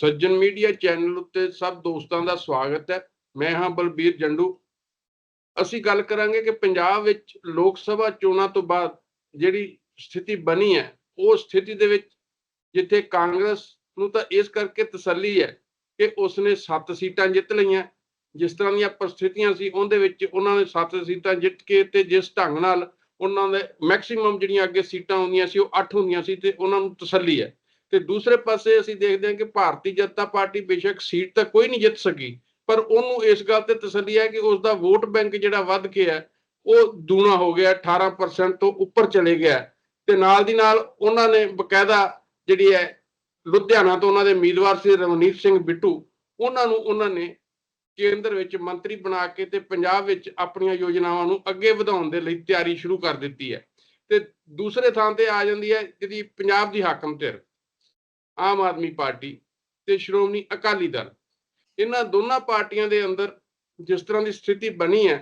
ਸੱਜਣ media channel ਉੱਤੇ ਸਭ ਦੋਸਤਾਂ ਦਾ ਸਵਾਗਤ ਹੈ। ਮੈਂ ਹਾਂ ਬਲਬੀਰ ਜੰਡੂ। ਅਸੀਂ ਗੱਲ ਕਰਾਂਗੇ ਕਿ ਪੰਜਾਬ ਵਿੱਚ ਲੋਕ ਸਭਾ ਚੋਣਾਂ ਤੋਂ ਬਾਅਦ ਜਿਹੜੀ ਸਥਿਤੀ ਬਣੀ ਹੈ, ਉਹ ਸਥਿਤੀ ਦੇ ਵਿੱਚ ਜਿੱਥੇ ਕਾਂਗਰਸ ਨੂੰ ਤਾਂ ਇਸ ਕਰਕੇ ਤਸੱਲੀ ਹੈ ਕਿ ਉਸਨੇ 7 ਸੀਟਾਂ ਜਿੱਤ ਲਈਆਂ। ਜਿਸ ਤਰ੍ਹਾਂ ਦੀਆਂ ਪਰਿਸਥਿਤੀਆਂ ਸੀ, ਉਹਦੇ ਵਿੱਚ ਉਹਨਾਂ ਨੇ 7 ਸੀਟਾਂ ਜਿੱਤ ਕੇ ਤੇ ਜਿਸ ਢੰਗ ਨਾਲ ਉਹਨਾਂ ਦੇ ਮੈਕਸਿਮਮ ਜਿਹੜੀਆਂ ਅੱਗੇ ਸੀਟਾਂ ਹੁੰਦੀਆਂ ਸੀ, ਉਹ 8 ਹੁੰਦੀਆਂ ਸੀ ਤੇ ਉਹਨਾਂ ਨੂੰ ਤਸੱਲੀ ਹੈ। ਤੇ ਦੂਸਰੇ ਪਾਸੇ ਅਸੀਂ ਦੇਖਦੇ ਹਾਂ ਕਿ ਭਾਰਤੀ ਜਨਤਾ ਪਾਰਟੀ ਬੇਸ਼ੱਕ ਸੀਟ ਤਾਂ ਕੋਈ ਨਹੀਂ ਜਿੱਤ ਸਕੀ, ਪਰ ਉਹਨੂੰ ਇਸ ਗੱਲ ਤੇ ਤਸੱਲੀ ਹੈ ਕਿ ਉਸ ਦਾ ਵੋਟ ਬੈਂਕ ਜਿਹੜਾ ਵੱਧ ਕੇ ਹੈ, ਉਹ ਦੂਣਾ ਹੋ ਗਿਆ 18% ਤੋਂ ਉੱਪਰ ਚਲੇ ਗਿਆ ਤੇ ਨਾਲ ਦੀ ਨਾਲ ਉਹਨਾਂ ਨੇ ਬਕਾਇਦਾ ਜਿਹੜੀ ਹੈ, ਲੁਧਿਆਣਾ ਤੋਂ ਉਹਨਾਂ ਦੇ ਉਮੀਦਵਾਰ ਸੀ ਰਵਨੀਤ ਸਿੰਘ ਬਿੱਟੂ, ਉਹਨਾਂ ਨੂੰ ਉਹਨਾਂ ਨੇ ਕੇਂਦਰ ਵਿੱਚ ਮੰਤਰੀ ਬਣਾ ਕੇ ਤੇ ਪੰਜਾਬ ਵਿੱਚ ਆਪਣੀਆਂ ਯੋਜਨਾਵਾਂ ਨੂੰ ਅੱਗੇ ਵਧਾਉਣ ਦੇ ਲਈ ਤਿਆਰੀ ਸ਼ੁਰੂ ਕਰ ਦਿੱਤੀ ਹੈ। ਤੇ ਦੂਸਰੇ ਥਾਂ ਤੇ ਆ ਜਾਂਦੀ ਹੈ ਜਿਹੜੀ ਪੰਜਾਬ ਦੀ ਹਾਕਮ ਧਿਰ। ਆਮ ਆਦਮੀ ਪਾਰਟੀ ਤੇ ਸ਼੍ਰੋਮਣੀ ਅਕਾਲੀ ਦਲ। ਇਹਨਾਂ ਦੋਨਾਂ ਪਾਰਟੀਆਂ ਦੇ ਅੰਦਰ ਜਿਸ ਤਰ੍ਹਾਂ ਦੀ ਸਥਿਤੀ ਬਣੀ ਹੈ,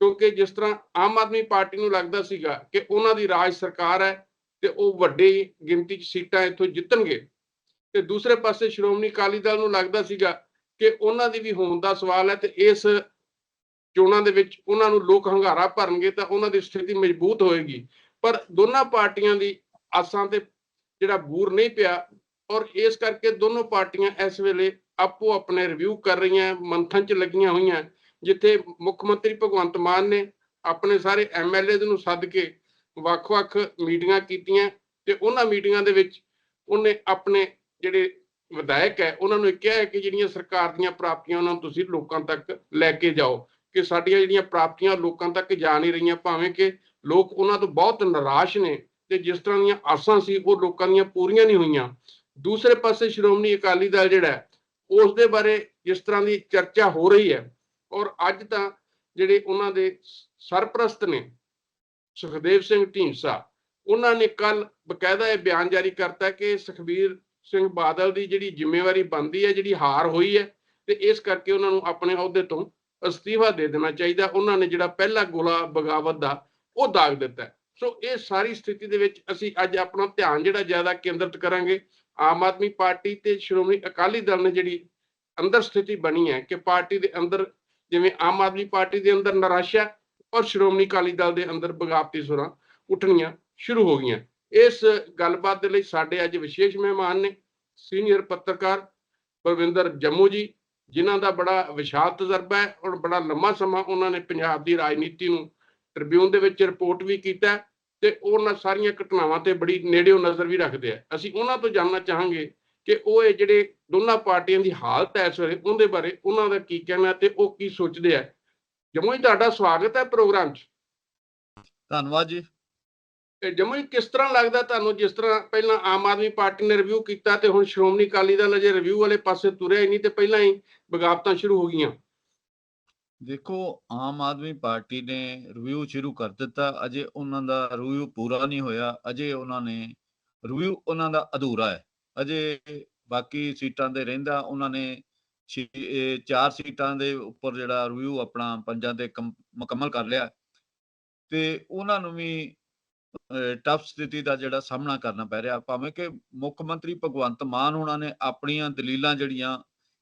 ਕਿਉਂਕਿ ਜਿਸ ਤਰ੍ਹਾਂ ਆਮ ਆਦਮੀ ਪਾਰਟੀ ਨੂੰ ਲੱਗਦਾ ਸੀਗਾ ਕਿ ਉਹਨਾਂ ਦੀ ਰਾਜ ਸਰਕਾਰ ਹੈ ਤੇ ਉਹ ਵੱਡੀ ਗਿਣਤੀ 'ਚ ਸੀਟਾਂ ਇੱਥੋਂ ਜਿੱਤਣਗੇ, ਤੇ ਦੂਸਰੇ ਪਾਸੇ ਸ਼੍ਰੋਮਣੀ ਅਕਾਲੀ ਦਲ ਨੂੰ ਲੱਗਦਾ ਸੀਗਾ ਕਿ ਉਹਨਾਂ ਦੀ ਵੀ ਹੋਣ ਦਾ ਸਵਾਲ ਹੈ ਤੇ ਇਸ ਚੋਣਾਂ ਦੇ ਵਿੱਚ ਉਹਨਾਂ ਨੂੰ ਲੋਕ ਹੰਗਾਰਾ ਭਰਨਗੇ ਤਾਂ ਉਹਨਾਂ ਦੀ ਸਥਿਤੀ ਮਜ਼ਬੂਤ ਹੋਏਗੀ। ਪਰ ਦੋਨਾਂ ਪਾਰਟੀਆਂ ਦੀ ਆਸਾਂ ਤੇ ਜਿਹੜਾ ਬੂਰ ਨਹੀਂ ਪਿਆ ਔਰ ਇਸ ਕਰਕੇ ਦੋਨੋਂ ਪਾਰਟੀਆਂ ਇਸ ਵੇਲੇ ਆਪੋ ਆਪਣੇ ਰਿਵਿਊ ਕਰ ਰਹੀਆਂ, ਮੰਥਨ 'ਚ ਲੱਗੀਆਂ ਹੋਈਆਂ, ਜਿੱਥੇ ਮੁੱਖ ਮੰਤਰੀ ਭਗਵੰਤ ਮਾਨ ਨੇ ਆਪਣੇ ਸਾਰੇ ਐਮਐਲਏ ਨੂੰ ਸੱਦ ਕੇ ਵੱਖ-ਵੱਖ ਮੀਟਿੰਗਾਂ ਕੀਤੀਆਂ ਤੇ ਉਹਨਾਂ ਮੀਟਿੰਗਾਂ ਦੇ ਵਿੱਚ ਉਹਨੇ ਆਪਣੇ ਜਿਹੜੇ ਵਿਧਾਇਕ ਹੈ, ਉਹਨਾਂ ਨੂੰ ਕਿਹਾ ਹੈ ਕਿ ਜਿਹੜੀਆਂ ਸਰਕਾਰ ਦੀਆਂ ਪ੍ਰਾਪਤੀਆਂ ਉਹਨਾਂ ਨੂੰ ਤੁਸੀਂ ਲੋਕਾਂ ਤੱਕ ਲੈ ਕੇ ਜਾਓ, ਕਿ ਸਾਡੀਆਂ ਜਿਹੜੀਆਂ ਪ੍ਰਾਪਤੀਆਂ ਲੋਕਾਂ ਤੱਕ ਜਾ ਨਹੀਂ ਰਹੀਆਂ, ਭਾਵੇਂ ਕਿ ਲੋਕ ਉਹਨਾਂ ਤੋਂ ਬਹੁਤ ਨਿਰਾਸ਼ ਨੇ ਤੇ ਜਿਸ ਤਰ੍ਹਾਂ ਦੀਆਂ ਆਸਾਂ ਸੀ ਉਹ ਲੋਕਾਂ ਦੀਆਂ ਪੂਰੀਆਂ ਨਹੀਂ ਹੋਈਆਂ। ਦੂਸਰੇ ਪਾਸੇ ਸ਼੍ਰੋਮਣੀ ਅਕਾਲੀ ਦਲ ਜਿਹੜਾ ਹੈ ਉਸ ਦੇ ਬਾਰੇ ਜਿਸ ਤਰ੍ਹਾਂ ਦੀ ਚਰਚਾ ਹੋ ਰਹੀ ਹੈ ਔਰ ਅੱਜ ਤਾਂ ਜਿਹੜੇ ਉਹਨਾਂ ਦੇ ਸਰਪ੍ਰਸਤ ਨੇ, ਸੁਖਦੇਵ ਸਿੰਘ ਢੀਂਡਸਾ, ਉਹਨਾਂ ਨੇ ਕੱਲ ਬਕਾਇਦਾ ਇਹ ਬਿਆਨ ਜਾਰੀ ਕਰਤਾ ਕਿ ਸੁਖਬੀਰ ਸਿੰਘ ਬਾਦਲ ਦੀ ਜਿਹੜੀ ਜ਼ਿੰਮੇਵਾਰੀ ਬਣਦੀ ਹੈ, ਜਿਹੜੀ ਹਾਰ ਹੋਈ ਹੈ ਤੇ ਇਸ ਕਰਕੇ ਉਹਨਾਂ ਨੂੰ ਆਪਣੇ ਅਹੁਦੇ ਤੋਂ ਅਸਤੀਫਾ ਦੇ ਦੇਣਾ ਚਾਹੀਦਾ। ਉਹਨਾਂ ਨੇ ਜਿਹੜਾ ਪਹਿਲਾ ਗੋਲਾ ਬਗਾਵਤ ਦਾ, ਉਹ ਦਾਗ ਦਿੱਤਾ ਸੋ ਇਹ ਸਾਰੀ ਸਥਿਤੀ ਦੇ ਵਿੱਚ ਅਸੀਂ ਅੱਜ ਆਪਣਾ ਧਿਆਨ ਜਿਹੜਾ ਜ਼ਿਆਦਾ ਕੇਂਦਰਿਤ ਕਰਾਂਗੇ। ਆਮ ਆਦਮੀ ਪਾਰਟੀ ਤੇ ਸ਼੍ਰੋਮਣੀ ਅਕਾਲੀ ਦਲ ਨੇ ਜਿਹੜੀ ਅੰਦਰ ਸਥਿਤੀ ਬਣੀ ਹੈ ਕਿ ਪਾਰਟੀ ਦੇ ਅੰਦਰ ਜਿਵੇਂ ਆਮ ਆਦਮੀ ਪਾਰਟੀ ਦੇ ਅੰਦਰ ਨਿਰਾਸ਼ਾ ਔਰ ਸ਼੍ਰੋਮਣੀ ਅਕਾਲੀ ਦਲ ਦੇ ਅੰਦਰ ਬਗਾਵਤੀ ਸੁਰਾਂ ਉੱਠਣੀਆਂ ਸ਼ੁਰੂ ਹੋ ਗਈਆਂ। ਇਸ ਗੱਲਬਾਤ ਦੇ ਲਈ ਸਾਡੇ ਅੱਜ ਵਿਸ਼ੇਸ਼ ਮਹਿਮਾਨ ਨੇ ਸੀਨੀਅਰ ਪੱਤਰਕਾਰ ਪ੍ਰਵਿੰਦਰ ਜੰਮੂ ਜੀ, ਜਿਨ੍ਹਾਂ ਦਾ ਬੜਾ ਵਿਸ਼ਾਲ ਤਜਰਬਾ ਹੈ ਔਰ ਬੜਾ ਲੰਮਾ ਸਮਾਂ ਉਹਨਾਂ ਨੇ ਪੰਜਾਬ ਦੀ ਰਾਜਨੀਤੀ ਨੂੰ ਟ੍ਰਿਬਿਊਨ ਦੇ ਵਿੱਚ ਰਿਪੋਰਟ ਵੀ ਕੀਤਾ ਤੇ ਉਹਨਾਂ ਸਾਰੀਆਂ ਘਟਨਾਵਾਂ ਤੇ ਬੜੀ ਨੇੜਿਓਂ ਨਜ਼ਰ ਵੀ ਰੱਖਦੇ ਆ। ਅਸੀਂ ਉਹਨਾਂ ਤੋਂ ਜਾਣਨਾ ਚਾਹਾਂਗੇ ਕਿ ਉਹ ਇਹ ਜਿਹੜੇ ਦੋਨਾਂ ਪਾਰਟੀਆਂ ਦੀ ਹਾਲਤ ਹੈ ਇਸ ਵੇਲੇ ਉਹਦੇ ਬਾਰੇ ਉਹਨਾਂ ਦਾ ਕੀ ਕਹਿਣਾ ਤੇ ਉਹ ਕੀ ਸੋਚਦੇ ਆ। ਜਮੂ ਜੀ ਤੁਹਾਡਾ ਸਵਾਗਤ ਹੈ ਪ੍ਰੋਗਰਾਮ 'ਚ। ਧੰਨਵਾਦ ਜੀ। ਤੇ ਜਮੂ ਜੀ ਕਿਸ ਤਰ੍ਹਾਂ ਲੱਗਦਾ ਤੁਹਾਨੂੰ ਜਿਸ ਤਰ੍ਹਾਂ ਪਹਿਲਾਂ ਆਮ ਆਦਮੀ ਪਾਰਟੀ ਨੇ ਰਿਵਿਊ ਕੀਤਾ ਤੇ ਹੁਣ ਸ਼੍ਰੋਮਣੀ ਅਕਾਲੀ ਦਲ ਅਜੇ ਰਿਵਿਊ ਵਾਲੇ ਪਾਸੇ ਤੁਰਿਆ ਹੀ ਨਹੀਂ ਤੇ ਪਹਿਲਾਂ ਹੀ ਬਗਾਵਤਾਂ ਸ਼ੁਰੂ ਹੋ ਗਈਆਂ? ਦੇਖੋ, ਆਮ ਆਦਮੀ ਪਾਰਟੀ ਨੇ ਰਿਵਿਊ ਸ਼ੁਰੂ ਕਰ ਦਿੱਤਾ। ਅਜੇ ਉਹਨਾਂ ਦਾ ਰਿਵਿਊ ਪੂਰਾ ਨਹੀਂ ਹੋਇਆ। ਅਜੇ ਉਹਨਾਂ ਨੇ ਰਿਵਿਊ ਉਹਨਾਂ ਦਾ ਅਧੂਰਾ ਹੈ। ਅਜੇ ਬਾਕੀ ਸੀਟਾਂ ਦੇ ਰਹਿੰਦਾ। ਉਹਨਾਂ ਨੇ ਛੇ- ਚਾਰ ਸੀਟਾਂ ਦੇ ਉੱਪਰ ਜਿਹੜਾ ਰਿਵਿਊ ਆਪਣਾ ਪੰਜਾਂ ਤੇ ਕਮ- ਮੁਕੰਮਲ ਕਰ ਲਿਆ। ਤੇ ਉਹਨਾਂ ਨੂੰ ਵੀ ਟਫ ਸਥਿਤੀ ਦਾ ਜਿਹੜਾ ਸਾਹਮਣਾ ਕਰਨਾ ਪੈ ਰਿਹਾ। ਭਾਵੇਂ ਕਿ ਮੁੱਖ ਮੰਤਰੀ ਭਗਵੰਤ ਮਾਨ ਉਹਨਾਂ ਨੇ ਆਪਣੀਆਂ ਦਲੀਲਾਂ ਜਿਹੜੀਆਂ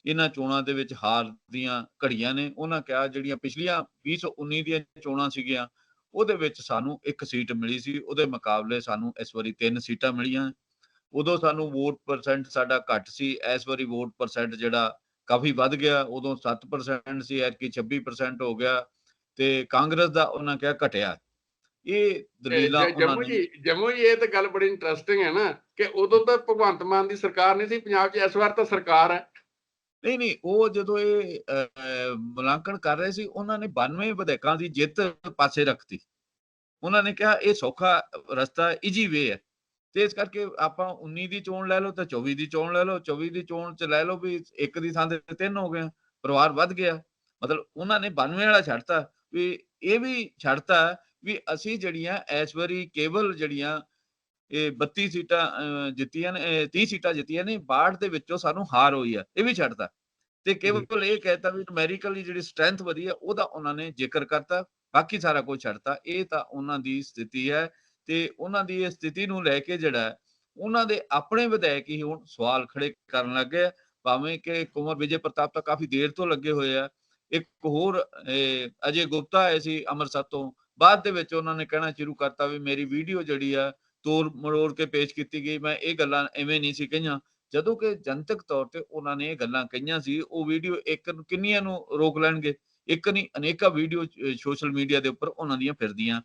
ਇਹਨਾਂ ਚੋਣਾਂ ਦੇ ਵਿੱਚ ਹਾਰ ਦੀਆਂ ਘੜੀਆਂ ਨੇ। ਉਹਨਾਂ ਕਿਹਾ ਜਿਹੜੀਆਂ ਪਿਛਲੀਆਂ 2019 ਦੀਆਂ ਚੋਣਾਂ ਸੀਗੀਆਂ ਉਹਦੇ ਵਿੱਚ ਸਾਨੂੰ ਇੱਕ ਸੀਟ ਮਿਲੀ ਸੀ। ਉਹਦੇ ਮੁਕਾਬਲੇ ਸਾਨੂੰ ਇਸ ਵਾਰੀ ਤਿੰਨ ਸੀਟਾਂ ਮਿਲੀਆਂ। ਉਦੋਂ ਸਾਨੂੰ ਵੋਟ ਪਰਸੈਂਟ ਸਾਡਾ ਘੱਟ ਸੀ। ਇਸ ਵਾਰੀ ਵੋਟ ਪਰਸੈਂਟ ਜਿਹੜਾ ਕਾਫੀ ਵੱਧ ਗਿਆ। ਉਦੋਂ 7% ਸੀ ਐਤਕੀ 26% ਹੋ ਗਿਆ ਤੇ ਕਾਂਗਰਸ ਦਾ ਉਹਨਾਂ ਕਿਹਾ ਘਟਿਆ। ਇਹ ਦਲੀਲਾਂ ਉਹਨਾਂ ਜੰਮੂ ਨੇ ਜੀ ਜੰਮੂ ਜੀ ਇਹ ਤਾਂ ਗੱਲ ਬੜੀ ਇੰਟਰਸਟਿੰਗ ਹੈ ਨਾ ਕਿ ਉਦੋਂ ਤਾਂ ਭਗਵੰਤ ਮਾਨ ਦੀ ਸਰਕਾਰ ਨਹੀਂ ਸੀ। ਪੰਜਾਬ 'ਚ ਇਸ ਵਾਰ ਤਾਂ ਸਰਕਾਰ ਹੈ। ਨਹੀਂ ਨਹੀਂ, ਉਹ ਜਦੋਂ ਇਹ ਮੁਲਾਂਕਣ ਕਰ ਰਹੇ ਸੀ, ਉਹਨਾਂ ਨੇ 92 ਵਿਧਾਇਕਾਂ ਦੀ ਜਿੱਤ ਪਾਸੇ ਰੱਖਤੀ। ਉਹਨਾਂ ਨੇ ਕਿਹਾ, ਇਹ ਸੌਖਾ ਰਸਤਾ ਈਜੀ ਵੇ ਹੈ। ਤੇ ਇਸ ਕਰਕੇ ਆਪਾਂ 19 ਦੀ ਚੋਣ ਲੈ ਲਓ, ਤਾਂ 24 ਦੀ ਚੋਣ ਲੈ ਲਓ। 24 ਦੀ ਚੋਣ ਚ ਲੈ ਲਓ ਵੀ ਇੱਕ ਦੀ ਥਾਂ ਤੇ ਤਿੰਨ ਹੋ ਗਏ, ਪਰਿਵਾਰ ਵੱਧ ਗਿਆ। ਮਤਲਬ ਉਹਨਾਂ ਨੇ 92 ਵਾਲਾ ਛੱਡਤਾ। ਵੀ ਇਹ ਵੀ ਛੱਡਤਾ ਵੀ ਅਸੀਂ ਜਿਹੜੀਆਂ, ਇਸ ਵਾਰੀ ਕੇਵਲ ਜਿਹੜੀਆਂ ਇਹ 32 ਸੀਟਾਂ ਜਿੱਤੀਆਂ ਨੇ ਇਹ 30 ਸੀਟਾਂ ਜਿੱਤੀਆਂ ਨੇ 62 ਦੇ ਵਿੱਚੋਂ ਸਾਨੂੰ ਹਾਰ ਹੋਈ ਆ ਇਹ ਵੀ ਛੱਡਤਾ। ਤੇ ਕੇਵਲ ਇਹ ਕਹਿਤਾ ਵੀ ਨੂਮੈਰੀਕਲੀ ਜਿਹੜੀ ਸਟਰੈਂਥ ਵਧੀ ਆ ਉਹਦਾ ਉਹਨਾਂ ਨੇ ਜ਼ਿਕਰ ਕਰਤਾ ਬਾਕੀ ਸਾਰਾ ਕੁਝ ਛੱਡਤਾ। ਇਹ ਤਾਂ ਉਹਨਾਂ ਦੀ ਸਥਿਤੀ ਹੈ ਤੇ ਉਹਨਾਂ ਦੀ ਇਹ ਸਥਿਤੀ ਨੂੰ ਲੈ ਕੇ ਜਿਹੜਾ ਹੈ, ਉਹਨਾਂ ਦੇ ਆਪਣੇ ਵਿਧਾਇਕ ਹੀ ਹੁਣ ਸਵਾਲ ਖੜੇ ਕਰਨ ਲੱਗੇ ਆ। ਭਾਵੇਂ ਕਿ ਕੁੰਵਰ ਵਿਜੇ ਪ੍ਰਤਾਪ ਤਾਂ ਕਾਫੀ ਦੇਰ ਤੋਂ ਲੱਗੇ ਹੋਏ ਆ। ਇੱਕ ਹੋਰ ਅਜੇ ਗੁਪਤਾ ਆਏ ਸੀ ਅੰਮ੍ਰਿਤਸਰ ਤੋਂ ਬਾਅਦ ਦੇ ਵਿੱਚ ਉਹਨਾਂ ਨੇ ਕਹਿਣਾ ਸ਼ੁਰੂ ਕਰਤਾ ਵੀ ਮੇਰੀ ਵੀਡੀਓ ਜਿਹੜੀ ਆ ਤੋੜ ਮਰੋੜ ਕੇ ਪੇਸ਼ ਕੀਤੀ ਗਈ। ਮੈਂ ਇਹ ਗੱਲਾਂ ਐਵੇਂ ਨਹੀਂ ਸੀ ਕਹੀਆਂ। ਜਦੋਂ ਕਿ ਜਨਤਕ ਤੌਰ ਤੇ ਉਹਨਾਂ ਨੇ ਇਹ ਗੱਲਾਂ ਕਹੀਆਂ ਸੀ, ਉਹ ਵੀਡੀਓ ਇੱਕ ਨੂੰ ਕਿੰਨੀਆਂ ਨੂੰ ਰੋਕ ਲੈਣਗੇ? ਇੱਕ ਨਹੀਂ, ਅਨੇਕਾਂ ਵੀਡੀਓ ਸੋਸ਼ਲ ਮੀਡੀਆ ਦੇ ਉੱਪਰ ਉਹਨਾਂ ਦੀਆਂ ਫਿਰਦੀਆਂ।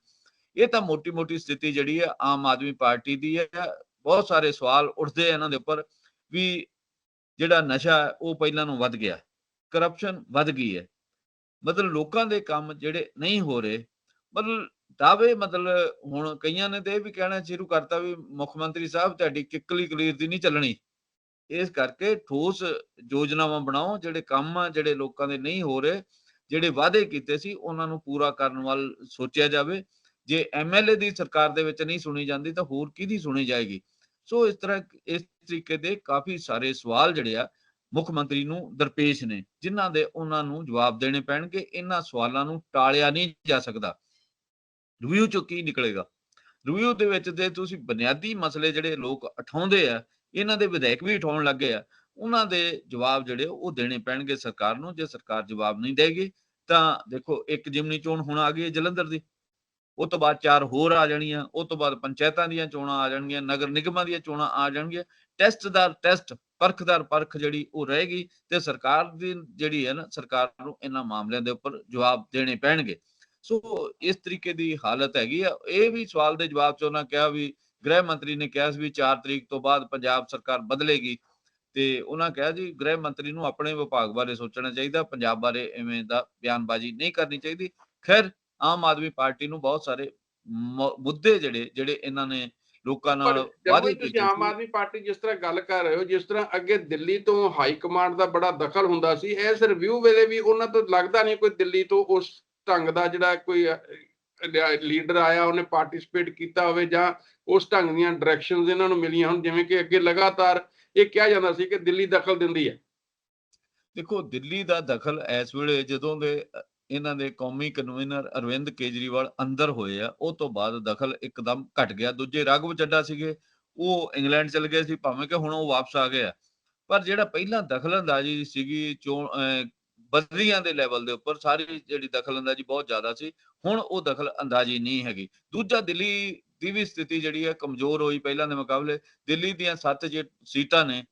ਇਹ ਤਾਂ ਮੋਟੀ-ਮੋਟੀ ਸਥਿਤੀ ਜਿਹੜੀ ਹੈ, ਆਮ ਆਦਮੀ ਪਾਰਟੀ ਦੀ ਹੈ। ਬਹੁਤ ਸਾਰੇ ਸਵਾਲ ਉੱਠਦੇ ਇਹਨਾਂ ਦੇ ਉੱਪਰ ਵੀ ਜਿਹੜਾ ਨਸ਼ਾ ਉਹ ਪਹਿਲਾਂ ਨੂੰ ਵੱਧ ਗਿਆ। ਕਰਪਸ਼ਨ ਵੱਧ ਗਈ ਹੈ। ਮਤਲਬ ਲੋਕਾਂ ਦੇ ਕੰਮ ਜਿਹੜੇ ਨਹੀਂ ਹੋ ਰਹੇ, ਮਤਲਬ ਦਾਅਵੇ ਮਤਲਬ ਹੁਣ ਕਈਆਂ ਨੇ ਤੇ ਇਹ ਵੀ ਕਹਿਣਾ ਸ਼ੁਰੂ ਕਰਤਾ ਵੀ ਮੁੱਖ ਮੰਤਰੀ ਸਾਹਿਬ, ਤੁਹਾਡੀ ਕਿੱਕਲੀ ਕਲੀਰ ਦੀ ਨਹੀਂ ਚੱਲਣੀ। ਇਸ ਕਰਕੇ ਠੋਸ ਯੋਜਨਾਵਾਂ ਬਣਾਓ, ਜਿਹੜੇ ਕੰਮ ਆ, ਜਿਹੜੇ ਲੋਕਾਂ ਦੇ ਨਹੀਂ ਹੋ ਰਹੇ, ਜਿਹੜੇ ਵਾਅਦੇ ਕੀਤੇ ਸੀ, ਉਹਨਾਂ ਨੂੰ ਪੂਰਾ ਕਰਨ ਵੱਲ ਸੋਚਿਆ ਜਾਵੇ। ਜੇ ਐਮਐਲਏ ਦੀ ਸਰਕਾਰ ਦੇ ਵਿੱਚ ਨਹੀਂ ਸੁਣੀ ਜਾਂਦੀ, ਤਾਂ ਹੋਰ ਕਿਹਦੀ ਸੁਣੀ ਜਾਏਗੀ? ਸੋ ਇਸ ਤਰ੍ਹਾਂ, ਇਸ ਤਰੀਕੇ ਦੇ ਕਾਫੀ ਸਾਰੇ ਸਵਾਲ ਜਿਹੜੇ ਆ, ਮੁੱਖ ਮੰਤਰੀ ਨੂੰ ਦਰਪੇਸ਼ ਨੇ, ਜਿਨ੍ਹਾਂ ਦੇ ਉਹਨਾਂ ਨੂੰ ਜਵਾਬ ਦੇਣੇ ਪੈਣਗੇ। ਇਹਨਾਂ ਸਵਾਲਾਂ ਨੂੰ ਟਾਲਿਆ ਨਹੀਂ ਜਾ ਸਕਦਾ। ਰਿਵਿਊ ਚੋਂ ਕੀ ਨਿਕਲੇਗਾ? ਰਿਵਿਊ ਦੇ ਵਿੱਚ ਤੇ ਤੁਸੀਂ ਬੁਨਿਆਦੀ ਮਸਲੇ ਜਿਹੜੇ ਲੋਕ ਉਠਾਉਂਦੇ ਆ, ਇਹਨਾਂ ਦੇ ਵਿਧਾਇਕ ਵੀ ਉਠਾਉਣ ਲੱਗੇ ਆ, ਉਹਨਾਂ ਦੇ ਜਵਾਬ ਜਿਹੜੇ ਉਹ ਦੇਣੇ ਪੈਣਗੇ ਸਰਕਾਰ ਨੂੰ, ਜੇ ਸਰਕਾਰ ਜਵਾਬ ਨਹੀਂ ਦੇਗੀ ਤਾਂ ਦੇਖੋ ਇੱਕ ਜਿਮਨੀ ਚੋਣ ਹੁਣ ਆ ਗਈ ਹੈ ਜਲੰਧਰ ਦੀ। ਉਹ ਤੋਂ ਬਾਅਦ ਚਾਰ ਹੋਰ ਆ ਜਾਣੀਆਂ ਉਹ ਤੋਂ ਬਾਅਦ ਪੰਚਾਇਤਾਂ ਦੀਆਂ ਚੋਣਾਂ ਆ ਜਾਣਗੀਆਂ, ਨਗਰ ਨਿਗਮਾਂ ਦੀਆਂ ਚੋਣਾਂ ਆ ਜਾਣਗੀਆਂ, ਟੈਸਟ ਟੈਸਟਦਾਰ ਟੈਸਟ ਪਰਖਦਾਰ ਪਰਖ ਜਿਹੜੀ ਉਹ ਰਹੇਗੀ ਤੇ ਸਰਕਾਰ ਦੀ ਜਿਹੜੀ ਹੈ ਨਾ, ਸਰਕਾਰ ਨੂੰ ਇਹਨਾਂ ਮਾਮਲਿਆਂ ਦੇ ਉੱਪਰ ਜਵਾਬ ਦੇਣੇ ਪੈਣਗੇ। ਸੋ ਇਸ ਤਰੀਕੇ ਦੀ ਹਾਲਤ ਹੈਗੀ ਆ। ਇਹ ਵੀ ਸਵਾਲ ਦੇ ਜਵਾਬ ਚ ਉਹਨਾਂ ਕਿਹਾ ਵੀ ਗ੍ਰਹਿ ਮੰਤਰੀ ਨੇ ਕਿਹਾ ਸੀ ਵੀ 4 ਤਰੀਕ ਤੋਂ ਬਾਅਦ ਪੰਜਾਬ ਸਰਕਾਰ ਬਦਲੇਗੀ। ਤੇ ਉਹਨਾਂ ਕਿਹਾ ਜੀ ਗ੍ਰਹਿ ਮੰਤਰੀ ਨੂੰ ਆਪਣੇ ਵਿਭਾਗ ਬਾਰੇ ਸੋਚਣਾ ਚਾਹੀਦਾ ਪੰਜਾਬ ਬਾਰੇ ਐਵੇਂ ਦਾ ਬਿਆਨਬਾਜ਼ੀ ਨਹੀਂ ਕਰਨੀ ਚਾਹੀਦੀ। ਖੈਰ ਆਮ ਆਦਮੀ ਪਾਰਟੀ ਨੂੰ ਬਹੁਤ ਸਾਰੇ ਮੁੱਦੇ ਜਿਹੜੇ ਜਿਹੜੇ ਇਹਨਾਂ ਨੇ ਲੋਕਾਂ ਨਾਲ ਵਾਅਦੇ ਕੀਤੇ ਆਮ ਆਦਮੀ ਪਾਰਟੀ ਜਿਸ ਤਰ੍ਹਾਂ ਗੱਲ ਕਰ ਰਹੇ ਹੋ ਜਿਸ ਤਰ੍ਹਾਂ ਅੱਗੇ ਦਿੱਲੀ ਤੋਂ ਹਾਈ ਕਮਾਂਡ ਦਾ ਬੜਾ ਦਖਲ ਹੁੰਦਾ ਸੀ ਇਸ ਰਿਵਿਊ ਵੇਲੇ ਵੀ ਉਹਨਾਂ ਤੋਂ ਲੱਗਦਾ ਨਹੀਂ ਕੋਈ ਦਿੱਲੀ ਤੋਂ ਉਸ ਢੰਗ ਦਾ ਜਿਹੜਾ ਕੋਈ ਲੀਡਰ ਆਇਆ, ਉਹਨੇ ਪਾਰਟਿਸਿਪੇਟ ਕੀਤਾ ਹੋਵੇ ਜਾਂ ਉਸ ਢੰਗ ਦੀਆਂ ਡਾਇਰੈਕਸ਼ਨਸ ਇਹਨਾਂ ਨੂੰ ਮਿਲੀਆਂ ਹੁਣ, ਜਿਵੇਂ ਕਿ ਅੱਗੇ ਲਗਾਤਾਰ ਇਹ ਕਿਹਾ ਜਾਂਦਾ ਸੀ ਕਿ ਦਿੱਲੀ ਦਖਲ ਦਿੰਦੀ ਹੈ। ਦੇਖੋ, ਦਿੱਲੀ ਦਾ ਦਖਲ ਇਸ ਵੇਲੇ ਜਦੋਂ ਦੇ ਇਹਨਾਂ ਦੇ ਕੌਮੀ ਕਨਵੀਨਰ ਅਰਵਿੰਦ ਕੇਜਰੀਵਾਲ ਅੰਦਰ ਹੋਏ ਆ, ਉਹ ਤੋਂ ਬਾਅਦ ਦਖਲ ਇੱਕਦਮ ਘਟ ਗਿਆ। ਦੂਜੇ ਰਾਘਵ ਚੱਡਾ ਸੀਗੇ, ਉਹ ਇੰਗਲੈਂਡ ਚਲੇ ਗਏ ਸੀ, ਭਾਵੇਂ ਕਿ ਹੁਣ ਉਹ ਵਾਪਸ ਆ ਗਏ ਆ। ਪਰ ਜਿਹੜਾ ਪਹਿਲਾਂ ਦਖਲਅੰਦਾਜ਼ੀ ਸੀਗੀ ਬਦਲੀਆਂ ਦੇ ਲੈਵਲ ਦੇ ਉੱਪਰ ਸਾਰੀ ਜਿਹੜੀ ਦਖਲ ਅੰਦਾਜ਼ੀ ਬਹੁਤ ਜ਼ਿਆਦਾ ਸੀ, ਹੁਣ ਉਹ ਦਖਲ ਅੰਦਾਜ਼ੀ ਨਹੀਂ ਹੈਗੀ। ਦੂਜਾ ਦਿੱਲੀ ਦੀ ਵੀ ਸਥਿਤੀ ਜਿਹੜੀ ਹੈ ਕਮਜ਼ੋਰ ਹੋਈ ਪਹਿਲਾਂ ਦੇ ਮੁਕਾਬਲੇ, ਦਿੱਲੀ ਦੀਆਂ ਸੱਤ ਜੇ ਸੀਟਾਂ ਨੇ,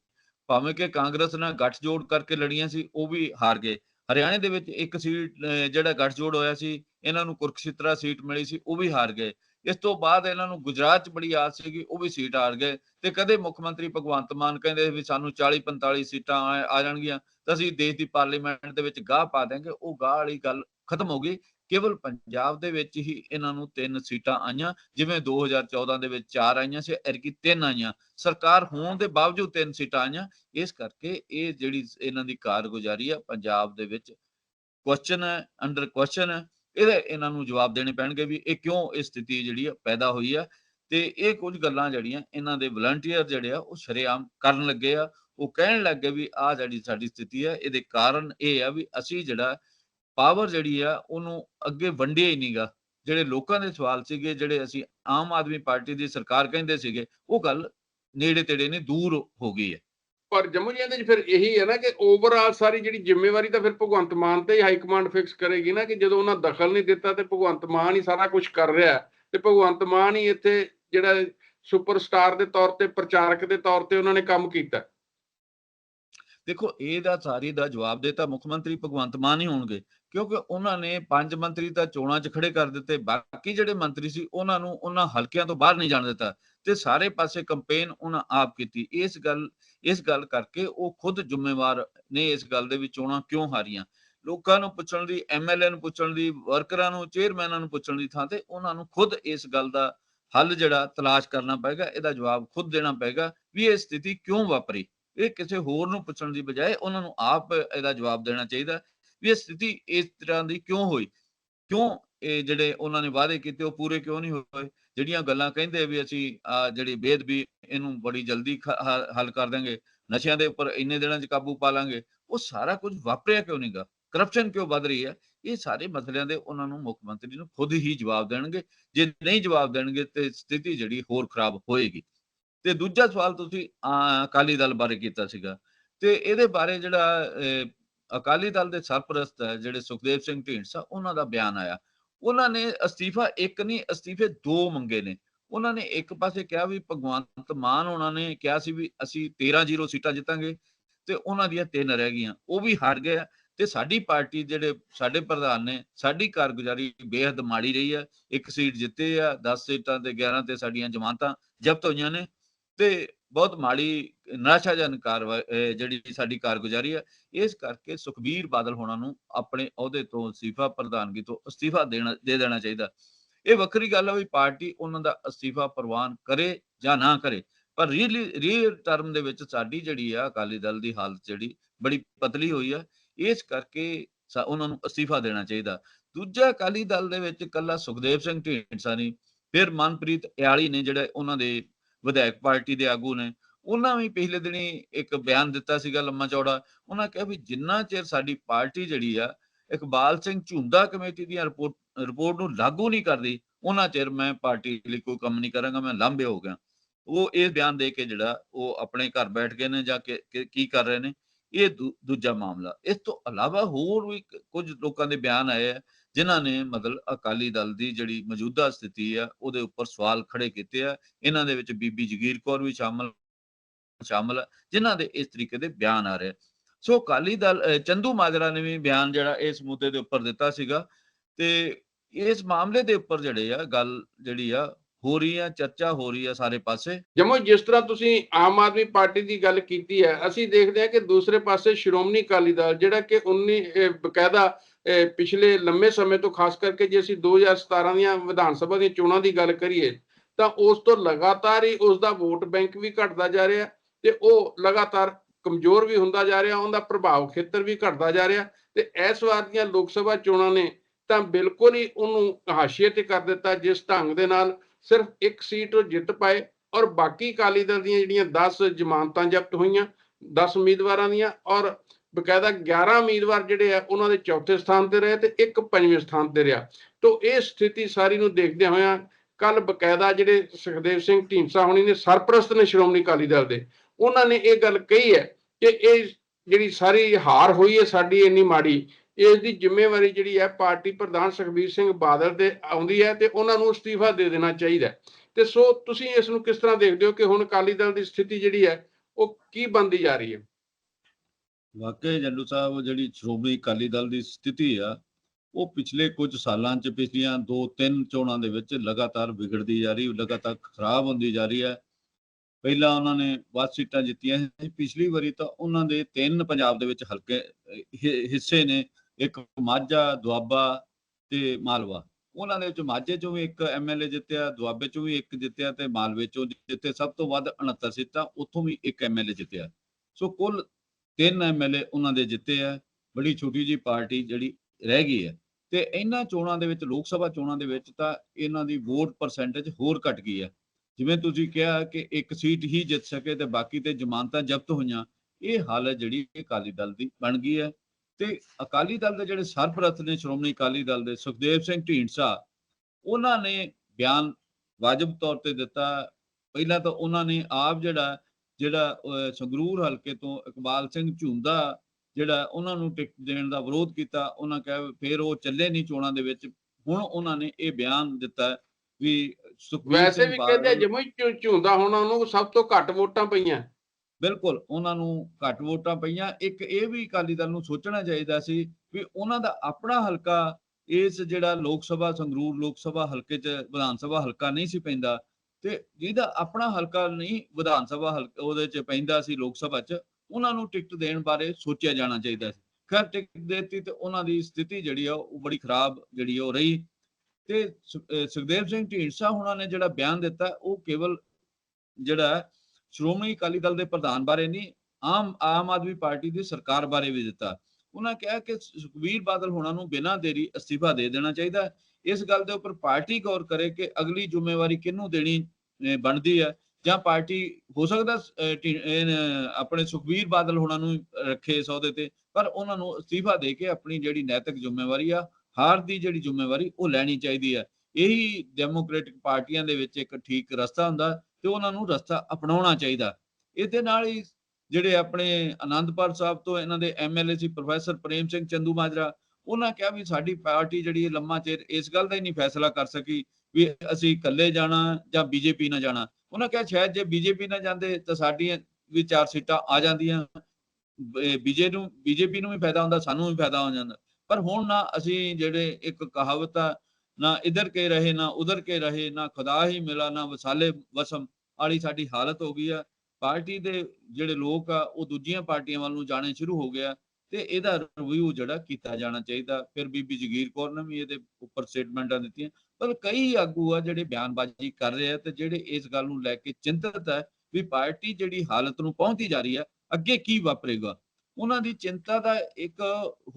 ਭਾਵੇਂ ਕਿ ਕਾਂਗਰਸ ਨਾਲ ਗੱਠਜੋੜ ਕਰਕੇ ਲੜੀਆਂ ਸੀ, ਉਹ ਵੀ ਹਾਰ ਗਏ। ਹਰਿਆਣੇ ਦੇ ਵਿੱਚ ਇੱਕ ਸੀਟ ਜਿਹੜਾ ਗੱਠਜੋੜ ਹੋਇਆ ਸੀ, ਇਹਨਾਂ ਨੂੰ ਕੁਰਕਸ਼ੇਤਰਾ ਸੀਟ ਮਿਲੀ ਸੀ, ਉਹ ਵੀ ਹਾਰ ਗਏ। ਇਸ ਤੋਂ ਬਾਅਦ ਇਹਨਾਂ ਨੂੰ ਗੁਜਰਾਤ 'ਚ ਬੜੀ ਆਸ ਸੀਗੀ, ਉਹ ਵੀ ਸੀਟ ਹਾਰ ਗਏ ਤੇ ਕਦੇ ਮੁੱਖ ਮੰਤਰੀ ਭਗਵੰਤ ਮਾਨ ਕਹਿੰਦੇ ਵੀ ਸਾਨੂੰ 40 45 ਸੀਟਾਂ ਆ ਜਾਣਗੀਆਂ, ਤਾਂ ਅਸੀਂ ਦੇਸ਼ ਦੀ ਪਾਰਲੀਮੈਂਟ ਦੇ ਵਿੱਚ ਗਾਹ ਪਾ ਦੇਾਂਗੇ ਉਹ ਗਾਹ ਵਾਲੀ ਗੱਲ ਖਤਮ ਹੋ ਗਈ। ਕੇਵਲ ਪੰਜਾਬ ਦੇ ਵਿੱਚ ਹੀ ਇਹਨਾਂ ਨੂੰ ਤਿੰਨ ਸੀਟਾਂ ਆਈਆਂ, ਜਿਵੇਂ 2014 ਦੇ ਵਿੱਚ ਚਾਰ ਆਈਆਂ ਸੀ ਐਰਕੀ ਤਿੰਨ ਆਈਆਂ। ਸਰਕਾਰ ਹੋਣ ਦੇ ਬਾਵਜੂਦ ਤਿੰਨ ਸੀਟਾਂ ਆਈਆਂ। ਇਸ ਕਰਕੇ ਇਹ ਜਿਹੜੀ ਇਹਨਾਂ ਦੀ ਕਾਰਗੁਜ਼ਾਰੀ ਆ, ਪੰਜਾਬ ਦੇ ਵਿੱਚ ਕੁਐਸਚਨ ਹੈ ਅੰਡਰ ਕੁਐਸਚਨ ਹੈ। ਇਹਦੇ ਇਹਨਾਂ ਨੂੰ ਜਵਾਬ ਦੇਣੇ ਪੈਣਗੇ ਵੀ ਇਹ ਕਿਉਂ ਇਹ ਸਥਿਤੀ ਜਿਹੜੀ ਆ ਪੈਦਾ ਹੋਈ ਆ ਤੇ ਇਹ ਕੁਝ ਗੱਲਾਂ ਜਿਹੜੀਆਂ ਇਹਨਾਂ ਦੇ ਵਲੰਟੀਅਰ ਜਿਹੜੇ ਆ ਉਹ ਸ਼ਰੇਆਮ ਕਰਨ ਲੱਗੇ ਆ, ਉਹ ਕਹਿਣ ਲੱਗੇ ਵੀ ਆ ਜਿਹੜੀ ਸਾਡੀ ਸਥਿਤੀ ਆ, ਇਹਦੇ ਕਾਰਨ ਇਹ ਆ ਵੀ ਅਸੀਂ ਜਿਹੜਾ ਪਾਵਰ ਜਿਹੜੀ ਆ ਉਹਨੂੰ ਅੱਗੇ ਵੰਡਿਆ ਹੀ ਨਹੀਂਗਾ ਜਿਹੜੇ ਲੋਕਾਂ ਦੇ ਸਵਾਲ ਸੀਗੇ, ਜਿਹੜੇ ਅਸੀਂ ਆਮ ਆਦਮੀ ਪਾਰਟੀ ਦੀ ਸਰਕਾਰ ਕਹਿੰਦੇ ਸੀਗੇ, ਉਹ ਗੱਲ ਨੇੜੇ ਤੇੜੇ ਨੇ ਦੂਰ ਹੋ ਗਈ ਹੈ। ਪਰ ਜੰਮੂ ਜੀ ਦੇ ਫਿਰ ਇਹੀ ਹੈ ਨਾ ਕਿ ਓਵਰਆਲ ਸਾਰੀ ਜਿਹੜੀ ਜ਼ਿੰਮੇਵਾਰੀ ਤਾਂ ਫਿਰ ਭਗਵੰਤ ਮਾਨ ਤੇ ਹੀ ਹਾਈ ਕਮਾਂਡ ਫਿਕਸ ਕਰੇਗੀ ਨਾ ਕਿ ਜਦੋਂ ਉਹਨਾਂ ਦਖਲ ਨਹੀਂ ਦਿੱਤਾ ਤੇ ਭਗਵੰਤ ਮਾਨ ਹੀ ਸਾਰਾ ਕੁਝ ਕਰ ਰਿਹਾ ਤੇ ਭਗਵੰਤ ਮਾਨ ਹੀ ਇੱਥੇ ਜਿਹੜਾ ਸੁਪਰਸਟਾਰ ਦੇ ਤੌਰ ਤੇ, ਪ੍ਰਚਾਰਕ ਦੇ ਤੌਰ ਤੇ ਉਹਨਾਂ ਨੇ ਕੰਮ ਕੀਤਾ। ਦੇਖੋ ਇਹਦਾ ਸਾਰੀ ਦਾ ਜਵਾਬ ਦੇ ਤਾਂ ਮੁੱਖ ਮੰਤਰੀ ਭਗਵੰਤ ਮਾਨ ਹੀ ਹੋਣਗੇ। ਕਿਉਂਕਿ ਉਹਨਾਂ ਨੇ ਪੰਜ ਮੰਤਰੀ ਤਾਂ ਚੋਣਾਂ 'ਚ ਖੜੇ ਕਰ ਦਿੱਤੇ, ਬਾਕੀ ਜਿਹੜੇ ਮੰਤਰੀ ਸੀ ਉਹਨਾਂ ਨੂੰ ਉਹਨਾਂ ਹਲਕਿਆਂ ਤੋਂ ਬਾਹਰ ਨਹੀਂ ਜਾਣ ਦਿੱਤਾ ਤੇ ਸਾਰੇ ਪਾਸੇ ਕੰਪੇਨ ਉਹਨਾਂ ਆਪ ਕੀਤੀ। ਇਸ ਗੱਲ ਇਸ ਗੱਲ ਕਰਕੇ ਉਹ ਖੁਦ ਜ਼ਿੰਮੇਵਾਰ ਨੇ ਇਸ ਗੱਲ ਦੇ ਵਿੱਚ ਚੋਣਾਂ ਕਿਉਂ ਹਾਰੀਆਂ? ਲੋਕਾਂ ਨੂੰ ਪੁੱਛਣ ਦੀ ਐਮਐਲਏ ਨੂੰ ਪੁੱਛਣ ਦੀ, ਵਰਕਰਾਂ ਨੂੰ, ਚੇਅਰਮੈਨਾਂ ਨੂੰ ਪੁੱਛਣ ਦੀ ਥਾਂ ਤੇ ਉਹਨਾਂ ਨੂੰ ਖੁਦ ਇਸ ਗੱਲ ਦਾ ਹੱਲ ਜਿਹੜਾ ਤਲਾਸ਼ ਕਰਨਾ ਪਏਗਾ, ਇਹਦਾ ਜਵਾਬ ਖੁਦ ਦੇਣਾ ਪਏਗਾ ਵੀ ਇਹ ਸਥਿਤੀ ਕਿਉਂ ਵਾਪਰੀ। ਇਹ ਕਿਸੇ ਹੋਰ ਨੂੰ ਪੁੱਛਣ ਦੀ ਬਜਾਏ ਉਹਨਾਂ ਨੂੰ ਆਪ ਇਹਦਾ ਜਵਾਬ ਦੇਣਾ ਚਾਹੀਦਾ। ਵੀ ਇਹ ਸਥਿਤੀ ਇਸ ਤਰ੍ਹਾਂ ਦੀ ਕਿਉਂ ਹੋਈ? ਕਿਉਂ ਇਹ ਜਿਹੜੇ ਉਹਨਾਂ ਨੇ ਵਾਅਦੇ ਕੀਤੇ ਉਹ ਪੂਰੇ ਕਿਉਂ ਨਹੀਂ ਹੋਏ? ਜਿਹੜੀਆਂ ਗੱਲਾਂ ਕਹਿੰਦੇ ਵੀ ਅਸੀਂ ਆਹ ਜਿਹੜੀ ਬੇਦਬੀ ਇਹਨੂੰ ਬੜੀ ਜਲਦੀ ਹੱਲ ਕਰ ਦਾਂਗੇ ਨਸ਼ਿਆਂ ਦੇ ਉੱਪਰ ਇੰਨੇ ਦਿਨਾਂ 'ਚ ਕਾਬੂ ਪਾ ਲਾਂਗੇ ਉਹ ਸਾਰਾ ਕੁਝ ਵਾਪਰਿਆ ਕਿਉਂ ਨਹੀਂਗਾ ਕਰਪਸ਼ਨ ਕਿਉਂ ਵੱਧ ਰਹੀ ਹੈ? ਇਹ ਸਾਰੇ ਮਸਲਿਆਂ ਦੇ ਉਹਨਾਂ ਨੂੰ ਮੁੱਖ ਮੰਤਰੀ ਨੂੰ ਖੁਦ ਹੀ ਜਵਾਬ ਦੇਣਗੇ। ਜੇ ਨਹੀਂ ਜਵਾਬ ਦੇਣਗੇ ਤੇ ਸਥਿਤੀ ਜਿਹੜੀ ਹੋਰ ਖਰਾਬ ਹੋਏਗੀ। ਤੇ ਦੂਜਾ ਸਵਾਲ ਤੁਸੀਂ ਅਹ, ਅਕਾਲੀ ਦਲ ਬਾਰੇ ਕੀਤਾ ਸੀਗਾ। ਤੇ ਇਹਦੇ ਬਾਰੇ ਜਿਹੜਾ ਅਕਾਲੀ ਦਲ ਦੇ ਸਰਪ੍ਰਸਤ ਜਿਹੜੇ ਸੁਖਦੇਵ ਸਿੰਘ ਢੀਂਡਸਾ, ਉਹਨਾਂ ਦਾ ਬਿਆਨ ਆਇਆ। ਉਹਨਾਂ ਨੇ ਅਸਤੀਫਾ ਇੱਕ ਨਹੀਂ, ਅਸਤੀਫੇ ਦੋ ਮੰਗੇ ਨੇ। ਉਹਨਾਂ ਨੇ ਇੱਕ ਪਾਸੇ ਕਿਹਾ ਵੀ ਭਗਵੰਤ ਮਾਨ ਉਹਨਾਂ ਨੇ ਕਿਹਾ ਸੀ ਵੀ ਅਸੀਂ 13 ਜ਼ੀਰੋ ਸੀਟਾਂ ਜਿੱਤਾਂਗੇ ਤੇ ਉਹਨਾਂ ਦੀਆਂ ਤਿੰਨ ਰਹਿ ਗਈਆਂ। ਉਹ ਵੀ ਹਾਰ ਗਏ ਤੇ ਸਾਡੀ ਪਾਰਟੀ ਜਿਹੜੇ ਸਾਡੇ ਪ੍ਰਧਾਨ ਨੇ, ਸਾਡੀ ਕਾਰਗੁਜ਼ਾਰੀ ਬੇहद ਮਾੜੀ ਰਹੀ ਹੈ ਇੱਕ ਸੀਟ ਜਿੱਤੇ ਆ 10 ਸੀਟਾਂ ਤੇ 11 ਤੇ ਸਾਡੀਆਂ ਜ਼ਮਾਨਤਾਂ ਜ਼ਬਤ ਹੋਈਆਂ ਨੇ ਤੇ ਬਹੁਤ ਮਾੜੀ ਨਿਰਾਸ਼ਾਜਨਕ ਕਾਰਵਾਈ ਜਿਹੜੀ ਸਾਡੀ ਕਾਰਗੁਜ਼ਾਰੀ ਹੈ, ਇਸ ਕਰਕੇ ਸੁਖਬੀਰ ਬਾਦਲ ਹੋਣਾ ਨੂੰ ਆਪਣੇ ਅਹੁਦੇ ਤੋਂ ਅਸਤੀਫਾ ਪ੍ਰਧਾਨਗੀ ਤੋਂ ਅਸਤੀਫਾ ਦੇਣਾ, ਦੇ ਦੇਣਾ ਚਾਹੀਦਾ। ਇਹ ਵੱਖਰੀ ਗੱਲ ਹੈ ਵੀ ਪਾਰਟੀ ਉਹਨਾਂ ਦਾ ਅਸਤੀਫਾ ਪ੍ਰਵਾਨ ਕਰੇ ਜਾਂ ਨਾ ਕਰੇ, ਪਰ ਰੀਅਲੀ, ਰੀਅਲ ਟਰਮ ਦੇ ਵਿੱਚ ਸਾਡੀ ਜਿਹੜੀ ਆ ਅਕਾਲੀ ਦਲ ਦੀ ਹਾਲਤ ਜਿਹੜੀ ਬੜੀ ਪਤਲੀ ਹੋਈ ਆ, ਇਸ ਕਰਕੇ ਉਹਨਾਂ ਨੂੰ ਅਸਤੀਫਾ ਦੇਣਾ ਚਾਹੀਦਾ। ਦੂਜਾ ਅਕਾਲੀ ਦਲ ਦੇ ਵਿੱਚ ਕੱਲਾ ਸੁਖਦੇਵ ਸਿੰਘ ਢੀਂਡਸਾ ਨਹੀਂ, ਫਿਰ ਮਨਪ੍ਰੀਤ ਇਆਲੀ ਨੇ ਜਿਹੜੇ ਉਹਨਾਂ ਦੇ ਵਿਧਾਇਕ ਪਾਰਟੀ ਦੇ ਆਗੂ ਨੇ, ਉਹਨਾਂ ਵੀ ਪਿਛਲੇ ਦਿਨੀ ਇੱਕ ਬਿਆਨ ਦਿੱਤਾ ਸੀਗਾ ਲੰਮਾ ਚੌੜਾ, ਉਹਨਾਂ ਕਿਹਾ ਵੀ ਜਿੰਨਾ ਚਿਰ ਸਾਡੀ ਪਾਰਟੀ ਜਿਹੜੀ ਆ, ਇਕਬਾਲ ਸਿੰਘ ਝੁੰਦਾ ਕਮੇਟੀ ਦੀਆਂ ਰਿਪੋਰਟ ਰਿਪੋਰਟ ਨੂੰ ਲਾਗੂ ਨਹੀਂ ਕਰਦੀ, ਉਹਨਾਂ ਚਿਰ ਮੈਂ ਪਾਰਟੀ ਲਈ ਕੋਈ ਕੰਮ ਨਹੀਂ ਕਰਾਂਗਾ, ਮੈਂ ਲਾਂਭੇ ਹੋ ਗਿਆ। ਉਹ ਇਹ ਬਿਆਨ ਦੇ ਕੇ ਜਿਹੜਾ ਉਹ ਆਪਣੇ ਘਰ ਬੈਠ ਗਏ ਨੇ ਜਾਂ ਕੀ ਕਰ ਰਹੇ ਨੇ, ਇਹ ਦੂ- ਦੂਜਾ ਮਾਮਲਾ। ਇਸ ਤੋਂ ਇਲਾਵਾ ਹੋਰ ਵੀ ਕ- ਕੁਝ ਲੋਕਾਂ ਦੇ ਬਿਆਨ ਆਏ ਆ ਜਿਨ੍ਹਾਂ ਨੇ ਮਤਲਬ ਅਕਾਲੀ ਦਲ ਦੀ ਜਿਹੜੀ ਮੌਜੂਦਾ ਸਥਿਤੀ ਆ ਉਹਦੇ ਉੱਪਰ ਸਵਾਲ ਖੜੇ ਕੀਤੇ ਆ। ਇਹਨਾਂ ਦੇ ਵਿੱਚ ਬੀਬੀ ਜਗੀਰ ਕੌਰ ਵੀ ਸ਼ਾਮਲ ਸ਼ਾਮਲ ਆ, ਜਿਨ੍ਹਾਂ ਦੇ ਇਸ ਤਰੀਕੇ ਦੇ ਬਿਆਨ ਆ ਰਹੇ। ਸੋ ਅਕਾਲੀ ਦਲ ਅਹ ਚੰਦੂ ਮਾਜਰਾ ਨੇ ਵੀ ਬਿਆਨ ਜਿਹੜਾ ਇਸ ਮੁੱਦੇ ਦੇ ਉੱਪਰ ਦਿੱਤਾ ਸੀਗਾ। ਤੇ ਇਸ ਮਾਮਲੇ ਦੇ ਉੱਪਰ ਜਿਹੜੇ ਆ ਗੱਲ ਜਿਹੜੀ ਆ ਹੋ ਰਹੀ ਆ ਚਰਚਾ ਹੋ ਰਹੀ ਆ ਸਾਰੇ ਪਾਸੇ। ਜਮੋ ਜਿਸ ਤਰ੍ਹਾਂ ਤੁਸੀਂ ਆਮ ਆਦਮੀ ਪਾਰਟੀ ਦੀ ਗੱਲ ਕੀਤੀ ਹੈ, ਅਸੀਂ ਦੇਖਦੇ ਹਾਂ ਕਿ ਦੂਸਰੇ ਪਾਸੇ ਸ਼੍ਰੋਮਣੀ ਅਕਾਲੀ ਦਲ ਜਿਹੜਾ ਕਿ 19 ਬਕਾਇਦਾ ਪਿਛਲੇ ਲੰਮੇ ਸਮੇਂ ਤੋਂ ਖਾਸ ਕਰਕੇ ਜੇ ਅਸੀਂ 2017 ਦੀਆਂ ਵਿਧਾਨ ਸਭਾ ਦੀਆਂ ਚੋਣਾਂ ਦੀ ਗੱਲ ਕਰੀਏ, ਤਾਂ ਉਸ ਤੋਂ ਲਗਾਤਾਰ ਹੀ ਉਸ ਦਾ ਵੋਟ ਬੈਂਕ ਵੀ ਘਟਦਾ ਜਾ ਰਿਹਾ ਤੇ ਉਹ ਲਗਾਤਾਰ ਕਮਜ਼ੋਰ ਵੀ ਹੁੰਦਾ ਜਾ ਰਿਹਾ, ਉਹਦਾ ਪ੍ਰਭਾਵ ਖੇਤਰ ਵੀ ਘਟਦਾ ਜਾ ਰਿਹਾ ਤੇ ਇਸ ਵਾਰ ਦੀਆਂ ਲੋਕ ਸਭਾ ਚੋਣਾਂ ਨੇ ਤਾਂ ਬਿਲਕੁਲ ਹੀ ਉਹਨੂੰ ਹਾਸ਼ੀਏ ਤੇ ਕਰ ਦਿੱਤਾ, ਜਿਸ ਢੰਗ ਦੇ ਨਾਲ ਸਿਰਫ ਇੱਕ ਸੀਟ ਜਿੱਤ ਪਾਏ ਔਰ ਬਾਕੀ ਅਕਾਲੀ ਦਲ ਦੀਆਂ ਜਿਹੜੀਆਂ 10 ਜ਼ਮਾਨਤਾਂ ਜ਼ਬਤ ਹੋਈਆਂ 10 ਉਮੀਦਵਾਰਾਂ ਦੀਆਂ ਔਰ ਬਕਾਇਦਾ 11 ਉਮੀਦਵਾਰ ਜਿਹੜੇ ਆ, ਉਹਨਾਂ ਦੇ ਚੌਥੇ ਸਥਾਨ ਤੇ ਰਹੇ ਤੇ ਇੱਕ ਪੰਜਵੇਂ ਸਥਾਨ ਤੇ ਰਿਹਾ। ਤੋਂ ਇਹ ਸਥਿਤੀ ਸਾਰੀ ਨੂੰ ਦੇਖਦਿਆਂ ਹੋਇਆ ਕੱਲ ਬਕਾਇਦਾ ਜਿਹੜੇ ਸੁਖਦੇਵ ਸਿੰਘ ਢੀਂਡਸਾ ਹੋਣੀ ਨੇ, ਸਰਪ੍ਰਸਤ ਨੇ ਸ਼੍ਰੋਮਣੀ ਅਕਾਲੀ ਦਲ ਦੇ, ਉਹਨਾਂ ਨੇ ਇਹ ਗੱਲ ਕਹੀ ਹੈ ਕਿ ਇਹ ਜਿਹੜੀ ਸਾਰੀ ਹਾਰ ਹੋਈ ਹੈ ਸਾਡੀ ਇੰਨੀ ਮਾੜੀ ਇਸ ਦੀ ਜ਼ਿੰਮੇਵਾਰੀ ਜਿਹੜੀ ਹੈ ਪਾਰਟੀ ਪ੍ਰਧਾਨ ਸੁਖਬੀਰ ਸਿੰਘ ਬਾਦਲ ਤੇ ਆਉਂਦੀ ਹੈ ਤੇ ਉਹਨਾਂ ਨੂੰ ਅਸਤੀਫਾ ਦੇ ਦੇਣਾ ਚਾਹੀਦਾ ਤੇ ਸੋ ਤੁਸੀਂ ਇਸ ਨੂੰ ਕਿਸ ਤਰ੍ਹਾਂ ਦੇਖਦੇ ਹੋ ਕਿ ਹੁਣ ਅਕਾਲੀ ਦਲ ਦੀ ਸਥਿਤੀ ਜਿਹੜੀ ਹੈ, ਉਹ ਕੀ ਬਣਦੀ ਜਾ ਰਹੀ ਹੈ? ਵਾਕਈ ਜੰਡੂ ਸਾਹਿਬ, ਜਿਹੜੀ ਸ਼੍ਰੋਮਣੀ ਅਕਾਲੀ ਦਲ ਦੀ ਸਥਿਤੀ ਆ, ਉਹ ਪਿਛਲੇ ਕੁਝ ਸਾਲਾਂ 'ਚ, ਪਿਛਲੀਆਂ 2-3 ਚੋਣਾਂ ਦੇ ਵਿੱਚ ਲਗਾਤਾਰ ਵਿਗੜਦੀ ਜਾ ਰਹੀ, ਲਗਾਤਾਰ ਖਰਾਬ ਹੁੰਦੀ ਜਾ ਰਹੀ ਹੈ। ਪਹਿਲਾਂ ਉਹਨਾਂ ਨੇ ਵੱਧ ਸੀਟਾਂ ਜਿੱਤੀਆਂ ਸੀ, ਪਿਛਲੀ ਵਾਰੀ ਤਾਂ ਉਹਨਾਂ ਦੇ ਤਿੰਨ ਪੰਜਾਬ ਦੇ ਵਿੱਚ ਹਲਕੇ ਹਿੱਸੇ ਨੇ। ਇੱਕ ਮਾਝਾ, ਦੁਆਬਾ ਤੇ ਮਾਲਵਾ। ਉਹਨਾਂ ਦੇ ਵਿੱਚ ਮਾਝੇ ਚੋਂ ਵੀ ਇੱਕ ਐਮਐਲਏ ਜਿੱਤਿਆ, ਦੁਆਬੇ ਚੋਂ ਵੀ ਇੱਕ ਜਿੱਤਿਆ ਤੇ ਮਾਲਵੇ ਚੋਂ ਜਿੱਤੇ। ਸਭ ਤੋਂ ਵੱਧ 69 ਸੀਟਾਂ ਉੱਥੋਂ ਵੀ ਇੱਕ ਐਮਐਲਏ ਜਿੱਤਿਆ। ਸੋ ਕੁੱਲ ਤਿੰਨ ਐਮਐਲਏ ਉਹਨਾਂ ਦੇ ਜਿੱਤੇ ਆ। ਬੜੀ ਛੋਟੀ ਜੀ ਪਾਰਟੀ ਜਿਹੜੀ ਰਹਿ ਗਈ ਹੈ ਤੇ ਇਹਨਾਂ ਚੋਣਾਂ ਦੇ ਵਿੱਚ, ਲੋਕ ਸਭਾ ਚੋਣਾਂ ਦੇ ਵਿੱਚ ਤਾਂ ਇਹਨਾਂ ਦੀ ਵੋਟ ਪਰਸੈਂਟੇਜ ਹੋਰ ਘਟ ਗਈ ਹੈ ਜਿਵੇਂ ਤੁਸੀਂ ਕਿਹਾ ਕਿ ਇੱਕ ਸੀਟ ਹੀ ਜਿੱਤ ਸਕੇ ਤੇ ਬਾਕੀ ਤੇ ਜ਼ਮਾਨਤਾਂ ਜ਼ਬਤ ਹੋਈਆਂ, ਇਹ ਹਾਲਤ ਜਿਹੜੀ ਅਕਾਲੀ ਦਲ ਦੀ ਬਣ ਗਈ ਹੈ ਤੇ ਅਕਾਲੀ ਦਲ ਦੇ ਜਿਹੜੇ ਸਰਪ੍ਰਸਤ ਨੇ ਸ਼੍ਰੋਮਣੀ ਅਕਾਲੀ ਦਲ ਦੇ ਸੁਖਦੇਵ ਸਿੰਘ ਢੀਂਡਸਾ ਉਹਨਾਂ ਨੇ ਬਿਆਨ ਵਾਜਬ ਤੌਰ ਤੇ ਦਿੱਤਾ। ਪਹਿਲਾਂ ਤਾਂ ਉਹਨਾਂ ਨੇ ਆਪ ਜਿਹੜਾ ਜਿਹੜਾ ਸੰਗਰੂਰ ਹਲਕੇ ਤੋਂ ਇਕਬਾਲ ਸਿੰਘ ਝੁੰਦਾ ਜਿਹੜਾ ਉਹਨਾਂ ਨੂੰ ਟਿਕਟ ਦੇਣ ਦਾ ਵਿਰੋਧ ਕੀਤਾ। ਉਹਨਾਂ ਕਿਹਾ ਫਿਰ ਉਹ ਚੱਲੇ ਨਹੀਂ ਚੋਣਾਂ ਦੇ ਵਿੱਚ। ਹੁਣ ਉਹਨਾਂ ਨੇ ਇਹ ਬਿਆਨ ਦਿੱਤਾ ਵੀ ਸੁਖਬੀਰ ਵੈਸੇ ਸਿੰਘ ਵੀ ਕਹਿੰਦੇ ਜਿਵੇਂ ਝੁੰਦਾ ਹੋਣਾ ਉਹਨੂੰ ਸਭ ਤੋਂ ਘੱਟ ਵੋਟਾਂ ਪਈਆਂ। ਬਿਲਕੁਲ, ਉਹਨਾਂ ਨੂੰ ਘੱਟ ਵੋਟਾਂ ਪਈਆਂ। ਇੱਕ ਇਹ ਵੀ ਅਕਾਲੀ ਦਲ ਨੂੰ ਸੋਚਣਾ ਚਾਹੀਦਾ ਸੀ ਵੀ ਉਹਨਾਂ ਦਾ ਆਪਣਾ ਹਲਕਾ, ਇਸ ਜਿਹੜਾ ਲੋਕ ਸਭਾ, ਸੰਗਰੂਰ ਲੋਕ ਸਭਾ ਹਲਕੇ 'ਚ ਵਿਧਾਨ ਸਭਾ ਹਲਕਾ ਨਹੀਂ ਸੀ ਪੈਂਦਾ ਤੇ ਜਿਹਦਾ ਆਪਣਾ ਹਲਕਾ ਨਹੀਂ ਵਿਧਾਨ ਸਭਾ ਹਲਕਾ ਉਹਦੇ 'ਚ ਪੈਂਦਾ ਸੀ ਲੋਕ ਸਭਾ 'ਚ, ਉਹਨਾਂ ਨੂੰ ਟਿਕਟ ਦੇਣ ਬਾਰੇ ਸੋਚਿਆ ਜਾਣਾ ਚਾਹੀਦਾ ਸੀ। ਖੈਰ, ਟਿਕਟ ਦਿੱਤੀ ਤੇ ਉਹਨਾਂ ਦੀ ਸਥਿਤੀ ਜਿਹੜੀ ਆ, ਉਹ ਬੜੀ ਖਰਾਬ ਜਿਹੜੀ ਉਹ ਰਹੀ। ਤੇ ਸੁਖਦੇਵ ਸਿੰਘ ਢੀਂਡਸਾ ਉਹਨਾਂ ਨੇ ਜਿਹੜਾ ਬਿਆਨ ਦਿੱਤਾ, ਉਹ ਕੇਵਲ ਜਿਹੜਾ ਸ਼੍ਰੋਮਣੀ ਅਕਾਲੀ ਦਲ ਦੇ ਪ੍ਰਧਾਨ ਬਾਰੇ ਨਹੀਂ, ਆਮ ਆਮ ਆਦਮੀ ਪਾਰਟੀ ਦੀ ਸਰਕਾਰ ਬਾਰੇ ਵੀ ਦਿੱਤਾ। ਉਹਨਾਂ ਕਿਹਾ ਕਿ ਸੁਖਬੀਰ ਬਾਦਲ ਹੋਣਾ ਨੂੰ ਬਿਨਾਂ ਦੇਰੀ ਅਸਤੀਫਾ ਦੇ ਦੇਣਾ ਚਾਹੀਦਾ ਇਸ ਗੱਲ ਦੇ ਉੱਪਰ ਪਾਰਟੀ ਗੌਰ ਕਰੇ ਕਿ ਅਗਲੀ ਜ਼ਿੰਮੇਵਾਰੀ ਕਿਹਨੂੰ ਦੇਣੀ ਬਣਦੀ ਹੈ? ਜਾਂ ਪਾਰਟੀ ਹੋ ਸਕਦਾ ਆਪਣੇ ਸੁਖਬੀਰ ਬਾਦਲ ਹੋਣਾ ਨੂੰ ਰੱਖੇ ਇਸ ਅਹੁਦੇ ਤੇ, ਪਰ ਉਹਨਾਂ ਨੂੰ ਅਸਤੀਫਾ ਦੇ ਕੇ ਆਪਣੀ ਜਿਹੜੀ ਨੈਤਿਕ ਜ਼ਿੰਮੇਵਾਰੀ ਆ, ਹਾਰ ਦੀ ਜਿਹੜੀ ਜ਼ਿੰਮੇਵਾਰੀ ਉਹ ਲੈਣੀ ਚਾਹੀਦੀ ਹੈ। ਇਹੀ ਡੈਮੋਕ੍ਰੈਟਿਕ ਪਾਰਟੀਆਂ ਦੇ ਵਿੱਚ ਇੱਕ ਠੀਕ ਰਸਤਾ ਹੁੰਦਾ। ਤੇ ਉਹਨਾਂ ਨੂੰ ਰਸਤਾ ਅਪਣਾਉਣਾ ਚਾਹੀਦਾ। ਇਹਦੇ ਨਾਲ ਹੀ ਜਿਹੜੇ ਆਪਣੇ ਆਨੰਦਪੁਰ ਸਾਹਿਬ ਤੋਂ ਇਹਨਾਂ ਦੇ ਐਮਐਲਏ ਸੀ ਪ੍ਰੋਫੈਸਰ ਪ੍ਰੇਮ ਸਿੰਘ ਚੰਦੂ ਮਾਜਰਾ, ਉਹਨਾਂ ਕਿਹਾ ਵੀ ਸਾਡੀ ਪਾਰਟੀ ਜਿਹੜੀ ਲੰਮਾ ਚਿਰ ਇਸ ਗੱਲ ਦਾ ਹੀ ਨਹੀਂ ਫੈਸਲਾ ਕਰ ਸਕੀ ਵੀ ਅਸੀਂ ਇਕੱਲੇ ਜਾਣਾ ਜਾਂ ਬੀਜੇਪੀ ਨਾਲ ਜਾਣਾ। ਉਹਨਾਂ ਕਿਹਾ ਸ਼ਾਇਦ ਜੇ ਬੀਜੇਪੀ ਨਾਲ ਜਾਂਦੇ ਤਾਂ ਸਾਡੀਆਂ ਵੀ ਚਾਰ ਸੀਟਾਂ ਆ ਜਾਂਦੀਆਂ। ਬੀਜੇ ਨੂੰ ਬੀਜੇਪੀ ਨੂੰ ਵੀ ਫਾਇਦਾ ਹੁੰਦਾ, ਸਾਨੂੰ ਵੀ ਫਾਇਦਾ ਹੋ ਜਾਂਦਾ। ਪਰ ਹੁਣ ਨਾ ਅਸੀਂ ਜਿਹੜੇ ਇੱਕ ਕਹਾਵਤ ਆ ਨਾ ਇਧਰ ਕੇ ਰਹੇ, ਨਾ ਉਧਰ ਕੇ ਰਹੇ, ਨਾ ਖੁਦਾ ਹੀ ਮਿਲਾ ਨਾ ਵਸਾਲੇ ਵਸਮ ਵਾਲੀ ਸਾਡੀ ਹਾਲਤ ਹੋ ਗਈ ਆ। ਪਾਰਟੀ ਦੇ ਜਿਹੜੇ ਲੋਕ ਆ, ਉਹ ਦੂਜੀਆਂ ਪਾਰਟੀਆਂ ਵੱਲ ਨੂੰ ਜਾਣੇ ਸ਼ੁਰੂ ਹੋ ਗਿਆ ਤੇ ਇਹਦਾ ਰਿਵਿਊ ਜਿਹੜਾ ਕੀਤਾ ਜਾਣਾ ਚਾਹੀਦਾ। ਫਿਰ ਬੀਬੀ ਜਗੀਰ ਕੌਰ ਨੇ ਵੀ ਇਹਦੇ ਉੱਪਰ ਸਟੇਟਮੈਂਟਾਂ ਦਿੱਤੀਆਂ। ਪਰ ਕਈ ਆਗੂ ਆ ਜਿਹੜੇ ਬਿਆਨਬਾਜ਼ੀ ਕਰ ਰਹੇ ਆ ਤੇ ਜਿਹੜੇ ਇਸ ਗੱਲ ਨੂੰ ਲੈ ਕੇ ਚਿੰਤਤ ਹੈ ਵੀ ਪਾਰਟੀ ਜਿਹੜੀ ਹਾਲਤ ਨੂੰ ਪਹੁੰਚਦੀ ਜਾ ਰਹੀ ਹੈ ਅੱਗੇ ਕੀ ਵਾਪਰੇਗਾ? ਉਹਨਾਂ ਦੀ ਚਿੰਤਾ ਦਾ ਇੱਕ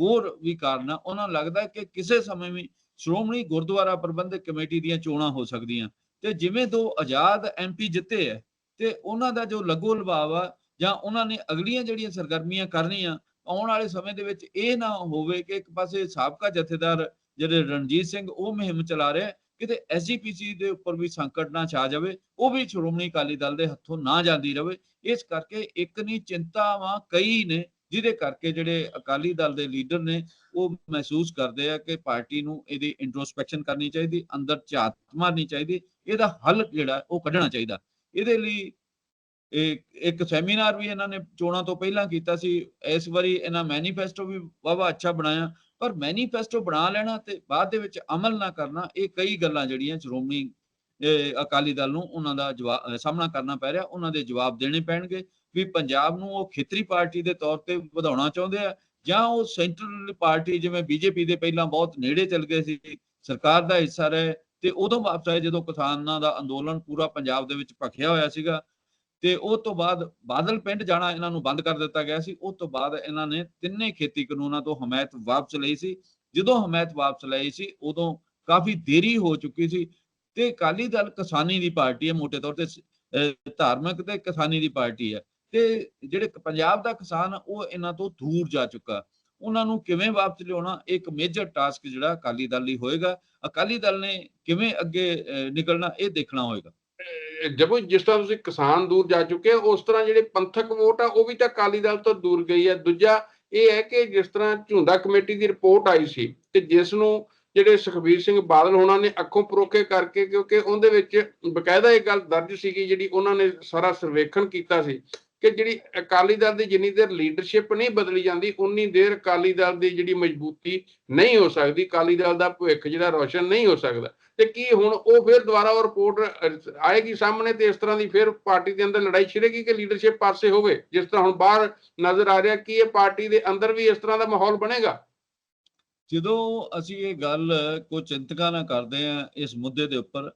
ਹੋਰ ਵੀ ਕਾਰਨ ਆ। ਉਹਨਾਂ ਨੂੰ ਲੱਗਦਾ ਕਿ ਕਿਸੇ ਸਮੇਂ ਵੀ ਸ਼੍ਰੋਮਣੀ ਗੁਰਦੁਆਰਾ ਪ੍ਰਬੰਧਕ ਕਮੇਟੀ ਦੀਆਂ ਚੋਣਾਂ ਹੋ ਸਕਦੀਆਂ। ਤੇ ਜਿਵੇਂ ਦੋ ਆਜ਼ਾਦ ਐਮਪੀ ਜਿੱਤੇ ਹੈ ਤੇ ਉਹਨਾਂ ਦਾ ਜੋ ਲੱਗੋ ਲਭਾਵ ਆ, ਜਾਂ ਉਹਨਾਂ ਨੇ ਅਗਲੀਆਂ ਜਿਹੜੀਆਂ ਸਰਗਰਮੀਆਂ ਕਰਨੀਆਂ, ਆਉਣ ਵਾਲੇ ਸਮੇਂ ਦੇ ਵਿੱਚ ਇਹ ਨਾ ਹੋਵੇ ਕਿ ਇੱਕ ਪਾਸੇ ਸਾਬਕਾ ਜਥੇਦਾਰ ਜਿਹੜੇ ਰਣਜੀਤ ਸਿੰਘ, ਉਹ ਮੁਹਿੰਮ ਚਲਾ ਰਿਹਾ, ਕਿਤੇ ਐਸਜੀਪੀਸੀ ਦੇ ਉੱਪਰ ਵੀ ਸੰਕਟ ਨਾ ਛਾ ਜਾਵੇ, ਉਹ ਵੀ ਸ਼੍ਰੋਮਣੀ ਅਕਾਲੀ ਦਲ ਦੇ ਹੱਥੋਂ ਨਾ ਜਾਂਦੀ ਰਹੇ ਇਸ ਕਰਕੇ ਇੱਕ ਨਹੀਂ ਚਿੰਤਾਵਾਂ ਕਈ ਨੇ ਜਿਹਦੇ ਕਰਕੇ ਜਿਹੜੇ ਅਕਾਲੀ ਦਲ ਦੇ ਲੀਡਰ ਨੇ, ਉਹ ਮਹਿਸੂਸ ਕਰਦੇ ਆ ਕਿ ਪਾਰਟੀ ਨੂੰ ਇਹਦੀ ਇੰਟਰੋਸਪੈਕਸ਼ਨ ਕਰਨੀ ਚਾਹੀਦੀ, ਅੰਦਰ ਝਾਤ ਮਾਰਨੀ ਚਾਹੀਦੀ, ਇਹਦਾ ਹੱਲ ਜਿਹੜਾ ਉਹ ਕੱਢਣਾ ਚਾਹੀਦਾ। ਇਹਦੇ ਲਈ ਇੱਕ ਸੈਮੀਨਾਰ ਵੀ ਇਹਨਾਂ ਨੇ ਚੋਣਾਂ ਤੋਂ ਪਹਿਲਾਂ ਕੀਤਾ ਸੀ। ਇਸ ਵਾਰੀ ਇਹਨਾਂ ਮੈਨੀਫੈਸਟੋ ਵੀ ਵਾਵਾ ਅੱਛਾ ਬਣਾਇਆ, ਪਰ ਮੈਨੀਫੈਸਟੋ ਬਣਾ ਲੈਣਾ ਤੇ ਬਾਅਦ ਦੇ ਵਿੱਚ ਅਮਲ ਨਾ ਕਰਨਾ, ਇਹ ਕਈ ਗੱਲਾਂ ਜਿਹੜੀਆਂ ਸ਼੍ਰੋਮਣੀ ਅਕਾਲੀ ਦਲ ਨੂੰ ਉਹਨਾਂ ਦਾ ਜਵਾਬ ਸਾਹਮਣਾ ਕਰਨਾ ਪੈ ਰਿਹਾ, ਉਹਨਾਂ ਦੇ ਜਵਾਬ ਦੇਣੇ ਪੈਣਗੇ। ਵੀ ਪੰਜਾਬ ਨੂੰ ਉਹ ਖੇਤਰੀ ਪਾਰਟੀ ਦੇ ਤੌਰ ਤੇ ਵਧਾਉਣਾ ਚਾਹੁੰਦੇ ਆ ਜਾਂ ਉਹ ਸੈਂਟਰਲ ਪਾਰਟੀ ਜਿਵੇਂ ਬੀਜੇਪੀ ਦੇ ਪਹਿਲਾਂ ਬਹੁਤ ਨੇੜੇ ਚੱਲ ਗਏ ਸੀ, ਸਰਕਾਰ ਦਾ ਹਿੱਸਾ ਰਹੇ ਤੇ ਉਦੋਂ ਵਾਪਸ ਆਏ ਜਦੋਂ ਕਿਸਾਨਾਂ ਦਾ ਅੰਦੋਲਨ ਪੂਰਾ ਪੰਜਾਬ ਦੇ ਵਿੱਚ ਭਖਿਆ ਹੋਇਆ ਸੀਗਾ ਤੇ ਉਹ ਤੋਂ ਬਾਅਦ ਬਾਦਲ ਪਿੰਡ ਜਾਣਾ ਇਹਨਾਂ ਨੂੰ ਬੰਦ ਕਰ ਦਿੱਤਾ ਗਿਆ ਸੀ ਉਸ ਤੋਂ ਬਾਅਦ ਇਹਨਾਂ ਨੇ ਤਿੰਨੇ ਖੇਤੀ ਕਾਨੂੰਨਾਂ ਤੋਂ ਹਮਾਇਤ ਵਾਪਸ ਲਈ ਸੀ, ਜਦੋਂ ਹਮਾਇਤ ਵਾਪਸ ਲਈ ਸੀ ਉਦੋਂ ਕਾਫੀ ਦੇਰੀ ਹੋ ਚੁੱਕੀ ਸੀ ਤੇ ਅਕਾਲੀ ਦਲ ਕਿਸਾਨੀ ਦੀ ਪਾਰਟੀ ਹੈ ਮੋٹے ਤੌਰ ਤੇ ਧਾਰਮਿਕ ਤੇ ਕਿਸਾਨੀ ਦੀ ਪਾਰਟੀ ਹੈ। ਤੇ ਜਿਹੜੇ ਪੰਜਾਬ ਦਾ ਕਿਸਾਨ ਉਹ ਇਹਨਾਂ ਤੋਂ ਦੂਰ ਜਾ ਚੁੱਕਾ। ਉਹਨਾਂ ਨੂੰ ਕਿਵੇਂ ਵਾਪਸ ਲਿਆਉਣਾ ਇੱਕ ਮੇਜਰ ਟਾਸਕ ਜਿਹੜਾ ਅਕਾਲੀ ਦਲ ਲਈ ਹੋਏਗਾ। ਅਕਾਲੀ ਦਲ ਨੇ ਕਿਵੇਂ ਅੱਗੇ ਨਿਕਲਣਾ, ਇਹ ਦੇਖਣਾ ਹੋਏਗਾ। ਜਦੋਂ ਜਿਸ ਤਰ੍ਹਾਂ ਤੁਸੀਂ ਕਿਸਾਨ ਦੂਰ ਜਾ ਚੁੱਕੇ ਹੋ, ਉਸ ਤਰ੍ਹਾਂ ਜਿਹੜੇ ਪੰਥਕ ਵੋਟ ਆ, ਉਹ ਵੀ ਤਾਂ ਅਕਾਲੀ ਦਲ ਤੋਂ ਦੂਰ ਗਈ ਹੈ ਦੂਜਾ ਇਹ ਹੈ ਕਿ ਜਿਸ ਤਰ੍ਹਾਂ ਝੁੰਦਾ ਕਮੇਟੀ ਦੀ ਰਿਪੋਰਟ ਆਈ ਸੀ ਤੇ ਜਿਸ ਨੂੰ ਜਿਹੜੇ ਸੁਖਬੀਰ ਸਿੰਘ ਬਾਦਲ ਹੋਣਾ ਨੇ ਅੱਖੋਂ ਪਰੋਖੇ ਕਰਕੇ, ਕਿਉਂਕਿ ਉਹਦੇ ਵਿੱਚ ਬਕਾਇਦਾ ਇਹ ਗੱਲ ਦਰਜ ਸੀਗੀ ਜਿਹੜੀ ਉਹਨਾਂ ਨੇ ਸਾਰਾ ਸਰਵੇਖਣ ਕੀਤਾ ਸੀ ਕਿ ਜਿਹੜੀ ਅਕਾਲੀ ਦਲ ਦੀ ਜਿੰਨੀ ਦੇਰ ਲੀਡਰਸ਼ਿਪ ਨਹੀਂ ਬਦਲੀ ਜਾਂਦੀ, ਉਨੀ ਦੇਰ ਅਕਾਲੀ ਦਲ ਦੀ ਜਿਹੜੀ ਮਜ਼ਬੂਤੀ ਨਹੀਂ ਹੋ ਸਕਦੀ, ਅਕਾਲੀ ਦਲ ਦਾ ਭਵਿੱਖ ਜਿਹੜਾ ਰੋਸ਼ਨ ਨਹੀਂ ਹੋ ਸਕਦਾ। ਤੇ ਕੀ ਹੁਣ ਉਹ ਫਿਰ ਦੁਬਾਰਾ ਉਹ ਰਿਪੋਰਟ ਆਏਗੀ ਸਾਹਮਣੇ ਤੇ ਇਸ ਤਰ੍ਹਾਂ ਦੀ ਫਿਰ ਪਾਰਟੀ ਦੇ ਅੰਦਰ ਲੜਾਈ ਛਿੜੇਗੀ ਕਿ ਲੀਡਰਸ਼ਿਪ ਪਾਸੇ ਹੋਵੇ? ਜਿਸ ਤਰ੍ਹਾਂ ਹੁਣ ਬਾਹਰ ਨਜ਼ਰ ਆ ਰਿਹਾ ਕਿ ਇਹ ਪਾਰਟੀ ਦੇ ਅੰਦਰ ਵੀ ਇਸ ਤਰ੍ਹਾਂ ਦਾ ਮਾਹੌਲ ਬਣੇਗਾ? ਜਦੋਂ ਅਸੀਂ ਇਹ ਗੱਲ ਕੋ ਚਿੰਤਕਾਂ ਨਾਲ ਕਰਦੇ ਆ ਇਸ ਮੁੱਦੇ ਦੇ ਉੱਪਰ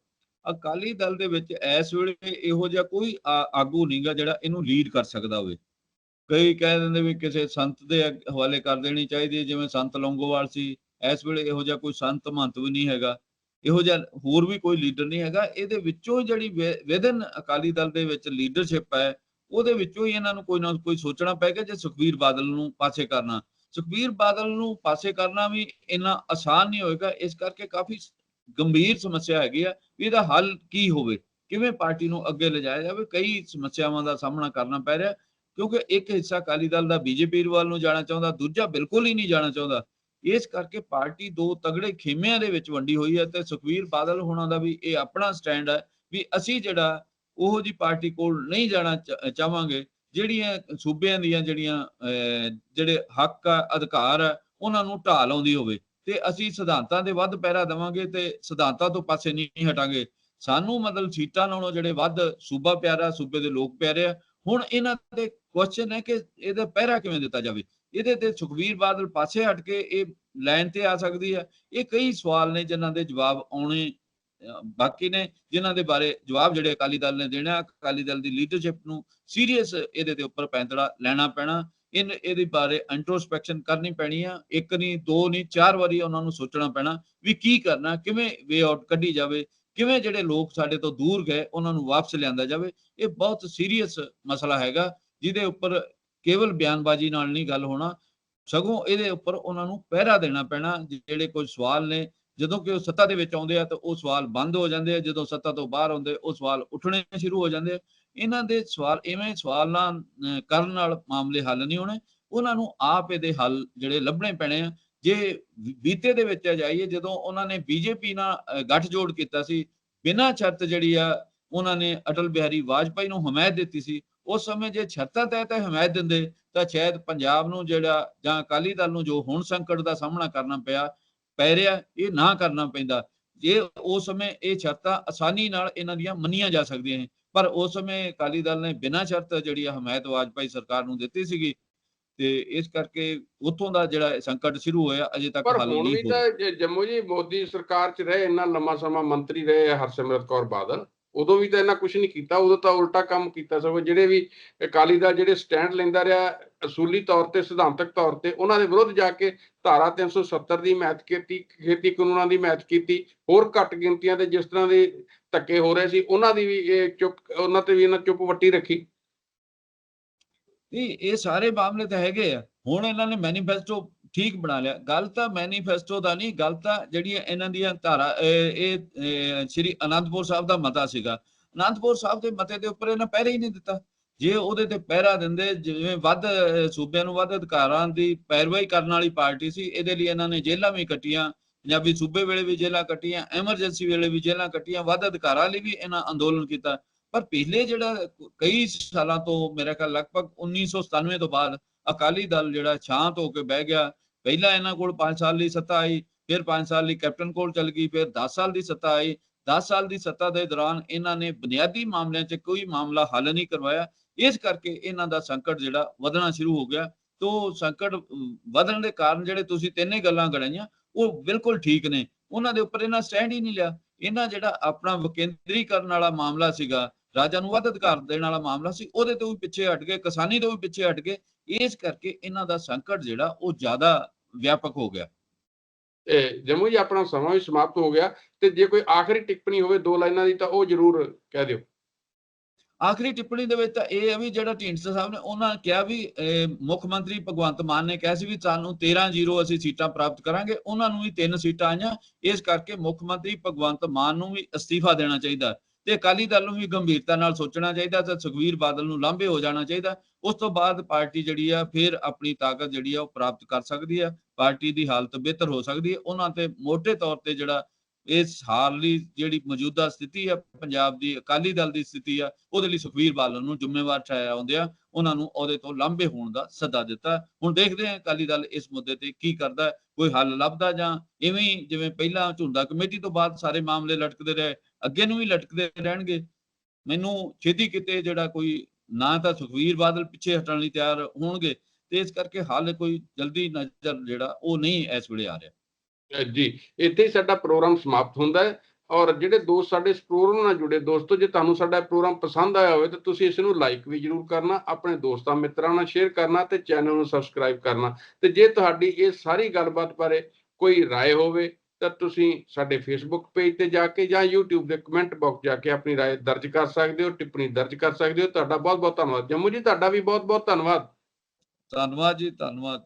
ਅਕਾਲੀ ਦਲ ਦੇ ਵਿੱਚ ਇਸ ਵੇਲੇ ਇਹੋ ਜਿਹਾ ਕੋਈ ਆ- ਆਗੂ ਨਹੀਂਗਾ ਜਿਹੜਾ ਇਹਨੂੰ ਲੀਡ ਕਰ ਸਕਦਾ ਹੋਵੇ। ਕਈ ਕਹਿ ਦਿੰਦੇ ਵੀ ਕਿਸੇ ਸੰਤ ਦੇ ਹਵਾਲੇ ਕਰ ਦੇਣੀ ਚਾਹੀਦੀ ਹੈ, ਜਿਵੇਂ ਸੰਤ ਲੌਂਗੋਵਾਲ ਸੀ, ਇਸ ਵੇਲੇ ਇਹੋ ਜਿਹਾ ਕੋਈ ਸੰਤ ਮਹੰਤ ਵੀ ਨਹੀਂ ਹੈਗਾ। ਇਹੋ ਜਿਹਾ ਹੋਰ ਵੀ ਕੋਈ ਲੀਡਰ ਨਹੀਂ ਹੈਗਾ। ਇਹਦੇ ਵਿੱਚੋਂ ਜਿਹੜੀ ਵਿਦਨ ਅਕਾਲੀ ਦਲ ਦੇ ਵਿੱਚ ਲੀਡਰਸ਼ਿਪ ਹੈ, ਉਹਦੇ ਵਿੱਚੋਂ ਹੀ ਇਹਨਾਂ ਨੂੰ ਕੋਈ ਨਾ ਕੋਈ ਸੋਚਣਾ ਪਏਗਾ ਜੇ ਸੁਖਬੀਰ ਬਾਦਲ ਨੂੰ ਪਾਸੇ ਕਰਨਾ। ਸੁਖਬੀਰ ਬਾਦਲ ਨੂੰ ਪਾਸੇ ਕਰਨਾ ਵੀ ਇੰਨਾ ਆਸਾਨ ਨਹੀਂ ਹੋਏਗਾ। ਇਸ ਕਰਕੇ ਕਾਫੀ ਗੰਭੀਰ ਸਮੱਸਿਆ ਹੈਗੀ ਆ ਇਹਦਾ ਹੱਲ ਕੀ ਹੋਵੇ? ਕਿਵੇਂ ਪਾਰਟੀ ਨੂੰ ਅੱਗੇ ਲਿਜਾਇਆ ਜਾਵੇ? ਕਈ ਸਮੱਸਿਆਵਾਂ ਦਾ ਸਾਹਮਣਾ ਕਰਨਾ ਪੈ ਰਿਹਾ ਕਿਉਂਕਿ ਇੱਕ ਹਿੱਸਾ ਅਕਾਲੀ ਦਲ ਦਾ ਬੀਜੇਪੀ ਵੱਲ ਨੂੰ ਜਾਣਾ ਚਾਹੁੰਦਾ ਦੂਜਾ ਬਿਲਕੁਲ ਹੀ ਨਹੀਂ ਜਾਣਾ ਚਾਹੁੰਦਾ। ਇਸ ਕਰਕੇ ਪਾਰਟੀ ਦੋ ਤਗੜੇ ਖੇਮਿਆਂ ਦੇ ਵਿੱਚ ਵੰਡੀ ਹੋਈ ਹੈ ਤੇ ਸੁਖਬੀਰ ਬਾਦਲ ਹੋਣਾ ਦਾ ਵੀ ਇਹ ਆਪਣਾ ਸਟੈਂਡ ਹੈ ਵੀ ਅਸੀਂ ਜਿਹੜਾ ਉਹੋ ਜੀ ਪਾਰਟੀ ਕੋਲ ਨਹੀਂ ਜਾਣਾ ਚਾ- ਚਾਹਾਂਗੇ ਜਿਹੜੀਆਂ ਸੂਬਿਆਂ ਦੀਆਂ ਜਿਹੜੀਆਂ ਅਹ, ਜਿਹੜੇ ਹੱਕ ਆ ਅਧਿਕਾਰ ਆ ਉਹਨਾਂ ਨੂੰ ਢਾਹ ਲਾਉਂਦੀ ਹੋਵੇ। ਤੇ ਅਸੀਂ ਸਿਧਾਂਤਾਂ ਦੇ ਵੱਧ ਪਹਿਰਾ ਦੇਵਾਂਗੇ ਤੇ ਸਿਧਾਂਤਾਂ ਤੋਂ ਪਾਸੇ ਨਹੀਂ ਹਟਾਂਗੇ। ਸਾਨੂੰ ਮਤਲਬ ਸੀਟਾਂ ਨਾਲੋਂ ਜਿਹੜੇ ਵੱਧ ਸੂਬਾ ਪਿਆਰਾ, ਸੂਬੇ ਦੇ ਲੋਕ ਪਿਆਰੇ ਆ। ਹੁਣ ਇਹਨਾਂ ਦੇ ਕੁਐਸਚਨ ਹੈ ਕਿ ਇਹਦਾ ਪਹਿਰਾ ਕਿਵੇਂ ਦਿੱਤਾ ਜਾਵੇ? ਇਹਦੇ ਤੇ ਸੁਖਵੀਰ ਬਾਦਲ ਪਾਸੇ ਹਟ ਕੇ ਇਹ ਲਾਈਨ ਤੇ ਆ ਸਕਦੀ ਹੈ। ਇਹ ਕਈ ਸਵਾਲ ਨੇ ਜਿਨ੍ਹਾਂ ਦੇ ਜਵਾਬ ਆਉਣੇ ਬਾਕੀ ਨੇ, ਜਿਨ੍ਹਾਂ ਦੇ ਬਾਰੇ ਜਵਾਬ ਜਿਹੜੇ ਅਕਾਲੀ ਦਲ ਨੇ ਦੇਣਾ, ਅਕਾਲੀ ਦਲ ਦੀ ਲੀਡਰਸ਼ਿਪ ਨੂੰ ਸੀਰੀਅਸ ਇਹਦੇ ਦੇ ਉੱਪਰ ਪੈਂਤੜਾ ਲੈਣਾ ਪੈਣਾ। ਇਨ ਇਹਦੇ ਬਾਰੇ ਇੰਟਰੋਸਪੈਕਸ਼ਨ ਕਰਨੀ ਪੈਣੀ ਆ, ਇੱਕ ਨਹੀਂ ਦੋ ਨਹੀਂ ਚਾਰ ਵਾਰੀ ਉਹਨਾਂ ਨੂੰ ਸੋਚਣਾ ਪੈਣਾ ਵੀ ਕੀ ਕਰਨਾ, ਕਿਵੇਂ ਵੇ ਆਊਟ ਕੱਢੀ ਜਾਵੇ, ਕਿਵੇਂ ਜਿਹੜੇ ਲੋਕ ਸਾਡੇ ਤੋਂ ਦੂਰ ਗਏ, ਉਹਨਾਂ ਨੂੰ ਵਾਪਸ ਲਿਆਂਦਾ ਜਾਵੇ, ਇਹ ਬਹੁਤ ਸੀਰੀਅਸ ਮਸਲਾ ਹੈਗਾ, ਜਿਹਦੇ ਉੱਪਰ ਕੇਵਲ ਬਿਆਨਬਾਜ਼ੀ ਨਾਲ ਨਹੀਂ ਗੱਲ ਹੋਣਾ, ਸਗੋਂ ਇਹਦੇ ਉੱਪਰ ਉਹਨਾਂ ਨੂੰ ਪਹਿਰਾ ਦੇਣਾ ਪੈਣਾ, ਜਿਹੜੇ ਕੋਈ ਸਵਾਲ ਨੇ, ਜਦੋਂ ਕਿ ਉਹ ਸੱਤਾ ਦੇ ਵਿੱਚ ਆਉਂਦੇ ਆ, ਤਾਂ ਉਹ ਸਵਾਲ ਬੰਦ ਹੋ ਜਾਂਦੇ ਆ, ਜਦੋਂ ਸੱਤਾ ਤੋਂ ਬਾਹਰ ਆਉਂਦੇ, ਉਹ ਸਵਾਲ ਉੱਠਣੇ ਸ਼ੁਰੂ ਹੋ ਜਾਂਦੇ ਆ ਇਹਨਾਂ ਦੇ ਸਵਾਲ ਇਵੇਂ ਸਵਾਲਾਂ ਅਹ, ਕਰਨ ਨਾਲ ਮਾਮਲੇ ਹੱਲ ਨਹੀਂ ਹੋਣੇ। ਉਹਨਾਂ ਨੂੰ ਆਪ ਇਹਦੇ ਹੱਲ ਜਿਹੜੇ ਲੱਭਣੇ ਪੈਣੇ ਆ। ਜੇ ਬੀਤੇ ਦੇ ਵਿੱਚ ਜਾਈਏ ਜਦੋਂ ਉਹਨਾਂ ਨੇ ਬੀਜੇਪੀ ਨਾਲ ਅਹ, ਗੱਠਜੋੜ ਕੀਤਾ ਸੀ ਬਿਨਾਂ ਛੱਤ ਜਿਹੜੀ ਆ ਉਹਨਾਂ ਨੇ ਅਟਲ ਬਿਹਾਰੀ ਵਾਜਪਾਈ ਨੂੰ ਹਮਾਇਤ ਦਿੱਤੀ ਸੀ ਉਸ ਸਮੇਂ ਜੇ ਛੱਤਾਂ ਤਹਿਤ ਹਮਾਇਤ ਦਿੰਦੇ ਤਾਂ ਸ਼ਾਇਦ ਪੰਜਾਬ ਨੂੰ ਜਿਹੜਾ ਜਾਂ ਅਕਾਲੀ ਦਲ ਨੂੰ ਜੋ ਹੁਣ ਸੰਕਟ ਦਾ ਸਾਹਮਣਾ ਕਰਨਾ ਪਿਆ ਪੈ ਰਿਹਾ ਇਹ ਨਾ ਕਰਨਾ ਪੈਂਦਾ। ਜੇ ਉਸ ਸਮੇਂ ਇਹ ਛੱਤਾਂ ਆਸਾਨੀ ਨਾਲ ਇਹਨਾਂ ਦੀਆਂ ਮੰਨੀਆਂ ਜਾ ਸਕਦੀਆਂ ਨੇ ਪਰ ਉਸ ਸਮੇਂ ਅਕਾਲੀ ਦਲ ਨੇ ਬਿਨਾਂ ਸ਼ਰਤ ਜਿਹੜੀ ਆ ਹਮਾਇਤ ਵਾਜਪਾਈ ਸਰਕਾਰ ਨੂੰ ਦਿੱਤੀ ਸੀਗੀ ਤੇ ਇਸ ਕਰਕੇ ਉੱਥੋਂ ਦਾ ਜਿਹੜਾ ਸੰਕਟ ਸ਼ੁਰੂ ਹੋਇਆ ਅਜੇ ਤੱਕ ਪਰ ਹੱਲ ਹੁਣ ਨਹੀਂ ਵੀ ਹੋਇਆ ਤਾਂ ਜ- ਜੰਮੂ ਜੀ ਮੋਦੀ ਸਰਕਾਰ 'ਚ ਰਹੇ ਇੰਨਾ ਲੰਮਾ ਸਮਾਂ ਮੰਤਰੀ ਰਹੇ ਹਰਸਿਮਰਤ ਕੌਰ ਬਾਦਲ। ਉਦੋਂ ਵੀ ਤਾਂ ਇਹਨਾਂ ਕੁਝ ਨਹੀਂ ਕੀਤਾ, ਉਦੋਂ ਤਾਂ ਉਲਟਾ ਕੰਮ ਕੀਤਾ ਸਗੋਂ ਜਿਹੜੇ ਵੀ ਅਕਾਲੀ ਦਲ ਜਿਹੜੇ ਸਟੈਂਡ ਲੈਂਦਾ ਰਿਹਾ ਅਸੂਲੀ ਤੌਰ ਤੇ, ਸਿਧਾਂਤਕ ਤੌਰ ਤੇ, ਉਹਨਾਂ ਦੇ ਵਿਰੁੱਧ ਜਾ ਕੇ ਧਾਰਾ 370 ਦੀ ਮੈਚ ਕੀਤੀ, ਖੇਤੀ ਕਾਨੂੰਨਾਂ ਦੀ ਮੈਚ ਕੀਤੀ, ਹੋਰ ਘੱਟ ਗਿਣਤੀਆਂ ਦੇ ਜਿਸ ਤਰ੍ਹਾਂ ਦੇ ਧੱਕੇ ਹੋ ਰਹੇ ਸੀ, ਉਹਨਾਂ ਦੀ ਵੀ ਇਹ ਚੁੱਪ, ਉਹਨਾਂ ਤੇ ਵੀ ਇਹਨਾਂ ਚੁੱਪ ਵੱਟੀ ਰੱਖੀ। ਨਹੀਂ, ਇਹ ਸਾਰੇ ਮਾਮਲੇ ਤਾਂ ਹੈਗੇ ਆ। ਹੁਣ ਇਹਨਾਂ ਨੇ ਮੈਨੀਫੈਸਟੋ ਠੀਕ ਬਣਾ ਲਿਆ। ਗੱਲ ਤਾਂ ਮੈਨੀਫੈਸਟੋ ਦਾ ਨਹੀਂ, ਗੱਲ ਤਾਂ ਜਿਹੜੀਆਂ ਇਹਨਾਂ ਦੀਆਂ ਧਾਰਾ, ਇਹ ਸ਼੍ਰੀ ਅਨੰਦਪੁਰ ਸਾਹਿਬ ਦਾ ਮਤਾ ਸੀਗਾ। ਅਨੰਦਪੁਰ ਸਾਹਿਬ ਦੇ ਮਤੇ ਦੇ ਉੱਪਰ ਇਹਨਾਂ ਪਹਿਰੇ ਹੀ ਨਹੀਂ ਦਿੱਤਾ। ਜੇ ਉਹਦੇ ਤੇ ਪਹਿਰਾ ਦਿੰਦੇ, ਜਿਵੇਂ ਵੱਧ ਸੂਬਿਆਂ ਨੂੰ ਵੱਧ ਅਧਿਕਾਰਾਂ ਦੀ ਪੈਰਵਾਈ ਕਰਨ ਵਾਲੀ ਪਾਰਟੀ ਸੀ, ਇਹਦੇ ਲਈ ਇਹਨਾਂ ਨੇ ਜੇਲ੍ਹਾਂ ਵੀ ਕੱਟੀਆਂ, ਪੰਜਾਬੀ ਸੂਬੇ ਵੇਲੇ ਵੀ ਜੇਲ੍ਹਾਂ ਕੱਟੀਆਂ, ਐਮਰਜੈਂਸੀ ਵੇਲੇ ਵੀ ਜੇਲ੍ਹਾਂ ਕੱਟੀਆਂ, ਵੱਧ ਅਧਿਕਾਰਾਂ ਲਈ ਵੀ ਇਹਨਾਂ ਅੰਦੋਲਨ ਕੀਤਾ। ਪਰ ਪਿਛਲੇ ਜਿਹੜਾ ਕਈ ਸਾਲਾਂ ਤੋਂ ਮੇਰਾ ਖਿਆਲ ਲਗਭਗ 1997 ਤੋਂ ਬਾਅਦ ਅਕਾਲੀ ਦਲ ਜਿਹੜਾ ਸ਼ਾਂਤ ਹੋ ਕੇ ਬਹਿ ਗਿਆ। ਪਹਿਲਾਂ ਇਹਨਾਂ ਕੋਲ 5 ਸਾਲ ਲਈ ਸੱਤਾ ਆਈ, ਫਿਰ 5 ਸਾਲ ਲਈ ਕੈਪਟਨ ਕੋਲ ਚਲ ਗਈ, ਫਿਰ 10 ਸਾਲ ਦੀ ਸੱਤਾ ਆਈ। 10 ਸਾਲ ਦੀ ਸੱਤਾ ਦੇ ਦੌਰਾਨ ਇਹਨਾਂ ਨੇ ਬੁਨਿਆਦੀ ਮਾਮਲਿਆਂ 'ਚ ਕੋਈ ਮਾਮਲਾ ਹੱਲ ਨਹੀਂ ਕਰਵਾਇਆ। ਇਸ ਕਰਕੇ ਇਹਨਾਂ ਦਾ ਸੰਕਟ ਜਿਹੜਾ ਵਧਣਾ ਸ਼ੁਰੂ ਹੋ ਗਿਆ। ਤੋਂ ਸੰਕਟ ਵਧਣ ਦੇ ਕਾਰਨ ਜਿਹੜੇ ਤੁਸੀਂ ਤਿੰਨੇ ਗੱਲਾਂ ਗੜਾਈਆਂ ਉਹ ਬਿਲਕੁਲ ਠੀਕ ਨੇ। ਉਹਨਾਂ ਦੇ ਉੱਪਰ ਇਹਨਾਂ ਸਟੈਂਡ ਹੀ ਨਹੀਂ ਲਿਆ। ਇਹਨਾਂ ਜਿਹੜਾ ਆਪਣਾ ਵਿਕੇਂਦਰੀਕਰਨ ਵਾਲਾ ਮਾਮਲਾ ਸੀਗਾ ਰਾਜਾਂ ਨੂੰ ਵੱਧ ਅਧਿਕਾਰ ਦੇਣ ਵਾਲਾ ਮਾਮਲਾ ਸੀ ਉਹਦੇ ਤੋਂ ਵੀ ਪਿੱਛੇ ਹਟ ਗਏ ਕਿਸਾਨੀ ਤੋਂ ਵੀ ਪਿੱਛੇ ਹਟ ਗਏ ਇਸ ਕਰਕੇ ਇਹਨਾਂ ਦਾ ਸੰਕਟ ਜਿਹੜਾ ਉਹ ਜ਼ਿਆਦਾ ਵਿਆਪਕ ਹੋ ਗਿਆ। ਤੇ ਜੰਮੂ ਜੀ ਆਪਣਾ ਸਮਾਂ ਵੀ ਸਮਾਪਤ ਹੋ ਗਿਆ ਤੇ ਜੇ ਕੋਈ ਆਖਰੀ ਟਿੱਪਣੀ ਹੋਵੇ ਦੋ ਲਾਈਨਾਂ ਦੀ ਤਾਂ ਉਹ ਜ਼ਰੂਰ ਕਹਿ ਦਿਓ। ਆਖਰੀ ਟਿੱਪਣੀ ਦੇ ਵਿੱਚ ਤਾਂ ਇਹ ਹੈ ਵੀ ਜਿਹੜਾ ਢੀਂਡਸਾ ਸਾਹਿਬ ਨੇ ਉਹਨਾਂ ਨੇ ਕਿਹਾ ਵੀ ਮੁੱਖ ਮੰਤਰੀ ਭਗਵੰਤ ਮਾਨ ਨੇ ਕਿਹਾ ਸੀ ਵੀ ਸਾਨੂੰ 13-0 ਅਸੀਂ ਸੀਟਾਂ ਪ੍ਰਾਪਤ ਕਰਾਂਗੇ ਉਹਨਾਂ ਨੂੰ ਵੀ ਤਿੰਨ ਸੀਟਾਂ ਆਈਆਂ ਇਸ ਕਰਕੇ ਮੁੱਖ ਮੰਤਰੀ ਭਗਵੰਤ ਮਾਨ ਨੂੰ ਵੀ ਅਸਤੀਫਾ ਦੇਣਾ ਚਾਹੀਦਾ। ਤੇ ਅਕਾਲੀ ਦਲ ਨੂੰ ਵੀ ਗੰਭੀਰਤਾ ਨਾਲ ਸੋਚਣਾ ਚਾਹੀਦਾ ਤੇ ਸੁਖਵੀਰ ਬਾਦਲ ਨੂੰ ਲਾਂਭੇ ਹੋ ਜਾਣਾ ਚਾਹੀਦਾ। ਉਸ ਤੋਂ ਬਾਅਦ ਪਾਰਟੀ ਜਿਹੜੀ ਆ, ਫਿਰ ਆਪਣੀ ਤਾਕਤ ਜਿਹੜੀ ਆ, ਉਹ ਪ੍ਰਾਪਤ ਕਰ ਸਕਦੀ ਆ। ਪਾਰਟੀ ਦੀ ਹਾਲਤ ਬਿਹਤਰ ਹੋ ਸਕਦੀ ਹੈ ਉਹਨਾਂ ਤੇ ਮੋٹے ਤੌਰ ਤੇ ਜਿਹੜਾ ਇਸ ਹਾਲ ਜਿਹੜੀ ਮੌਜੂਦਾ ਸਥਿਤੀ ਆ, ਪੰਜਾਬ ਦੀ ਅਕਾਲੀ ਦਲ ਦੀ ਸਥਿਤੀ ਆ, ਉਹਦੇ ਲਈ ਸੁਖਵੀਰ ਬਾਦਲ ਨੂੰ ਜ਼ਿੰਮੇਵਾਰ ਠਹਿਰਾਇਆ ਹੁੰਦਿਆ ਉਹਨਾਂ ਨੂੰ ਉਹਦੇ ਤੋਂ ਲਾਂਭੇ ਹੋਣ ਦਾ ਸੱਦਾ ਦਿੱਤਾ। ਹੁਣ ਦੇਖਦੇ ਹਾਂ ਅਕਾਲੀ ਦਲ ਇਸ ਮੁੱਦੇ ਤੇ ਕੀ ਕਰਦਾ, ਕੋਈ ਹੱਲ ਲੱਭਦਾ ਜਾਂ ਇਵੇਂ ਜਿਵੇਂ ਪਹਿਲਾਂ ਝੁੰਡਾ ਕਮੇਟੀ ਤੋਂ ਬਾਅਦ ਸਾਰੇ ਮਾਮਲੇ ਲਟਕਦੇ ਰਹੇ ਅੱਗੇ ਨੂੰ ਵੀ ਲਟਕਦੇ ਰਹਿਣਗੇ ਮੈਨੂੰ ਛੇਤੀ ਕਿਤੇ ਜਿਹੜਾ ਕੋਈ ਨਾ ਤਾਂ ਸੁਖਵੀਰ ਬਾਦਲ ਪਿੱਛੇ ਹਟਣ ਲਈ ਤਿਆਰ ਹੋਣਗੇ ਤੇ ਇਸ ਕਰਕੇ ਹੱਲ ਕੋਈ ਜਲਦੀ ਨਜ਼ਰ ਜਿਹੜਾ ਉਹ ਨਹੀਂ ਇਸ ਵੇਲੇ ਆ ਰਿਹਾ ਅਹ ਜੀ ਇੱਥੇ ਹੀ ਸਾਡਾ ਪ੍ਰੋਗਰਾਮ ਸਮਾਪਤ ਹੁੰਦਾ ਹੈ ਔਰ ਜਿਹੜੇ ਦੋਸਤ ਸਾਡੇ ਇਸ ਪ੍ਰੋਗਰਾਮ ਨਾਲ ਜੁੜੇ ਦੋਸਤੋ ਜੇ ਤੁਹਾਨੂੰ ਸਾਡਾ ਪ੍ਰੋਗਰਾਮ ਪਸੰਦ ਆਇਆ ਹੋਵੇ ਤਾਂ ਤੁਸੀਂ ਇਸ ਨੂੰ ਲਾਈਕ ਵੀ ਜਰੂਰ ਕਰਨਾ ਆਪਣੇ ਦੋਸਤਾਂ ਮਿੱਤਰਾਂ ਨਾਲ ਸ਼ੇਅਰ ਕਰਨਾ ਤੇ ਚੈਨਲ ਨੂੰ ਸਬਸਕ੍ਰਾਈਬ ਕਰਨਾ ਤੇ ਜੇ ਤੁਹਾਡੀ ਇਹ ਸਾਰੀ ਗੱਲਬਾਤ ਬਾਰੇ ਕੋਈ رائے ਹੋਵੇ ਤਾਂ ਤੁਸੀਂ ਸਾਡੇ ਫੇਸਬੁੱਕ ਪੇਜ ਤੇ ਜਾ ਕੇ ਜਾਂ YouTube ਦੇ ਕਮੈਂਟ ਬਾਕਸ ਜਾ ਕੇ ਆਪਣੀ رائے ਦਰਜ ਕਰ ਸਕਦੇ ਹੋ ਟਿੱਪਣੀ ਦਰਜ ਕਰ ਸਕਦੇ ਹੋ ਤੁਹਾਡਾ ਬਹੁਤ ਬਹੁਤ ਧੰਨਵਾਦ ਜੰਮੂ ਜੀ ਤੁਹਾਡਾ ਵੀ ਬਹੁਤ ਬਹੁਤ ਧੰਨਵਾਦ ਧੰਨਵਾਦ ਜੀ ਧੰਨਵਾਦ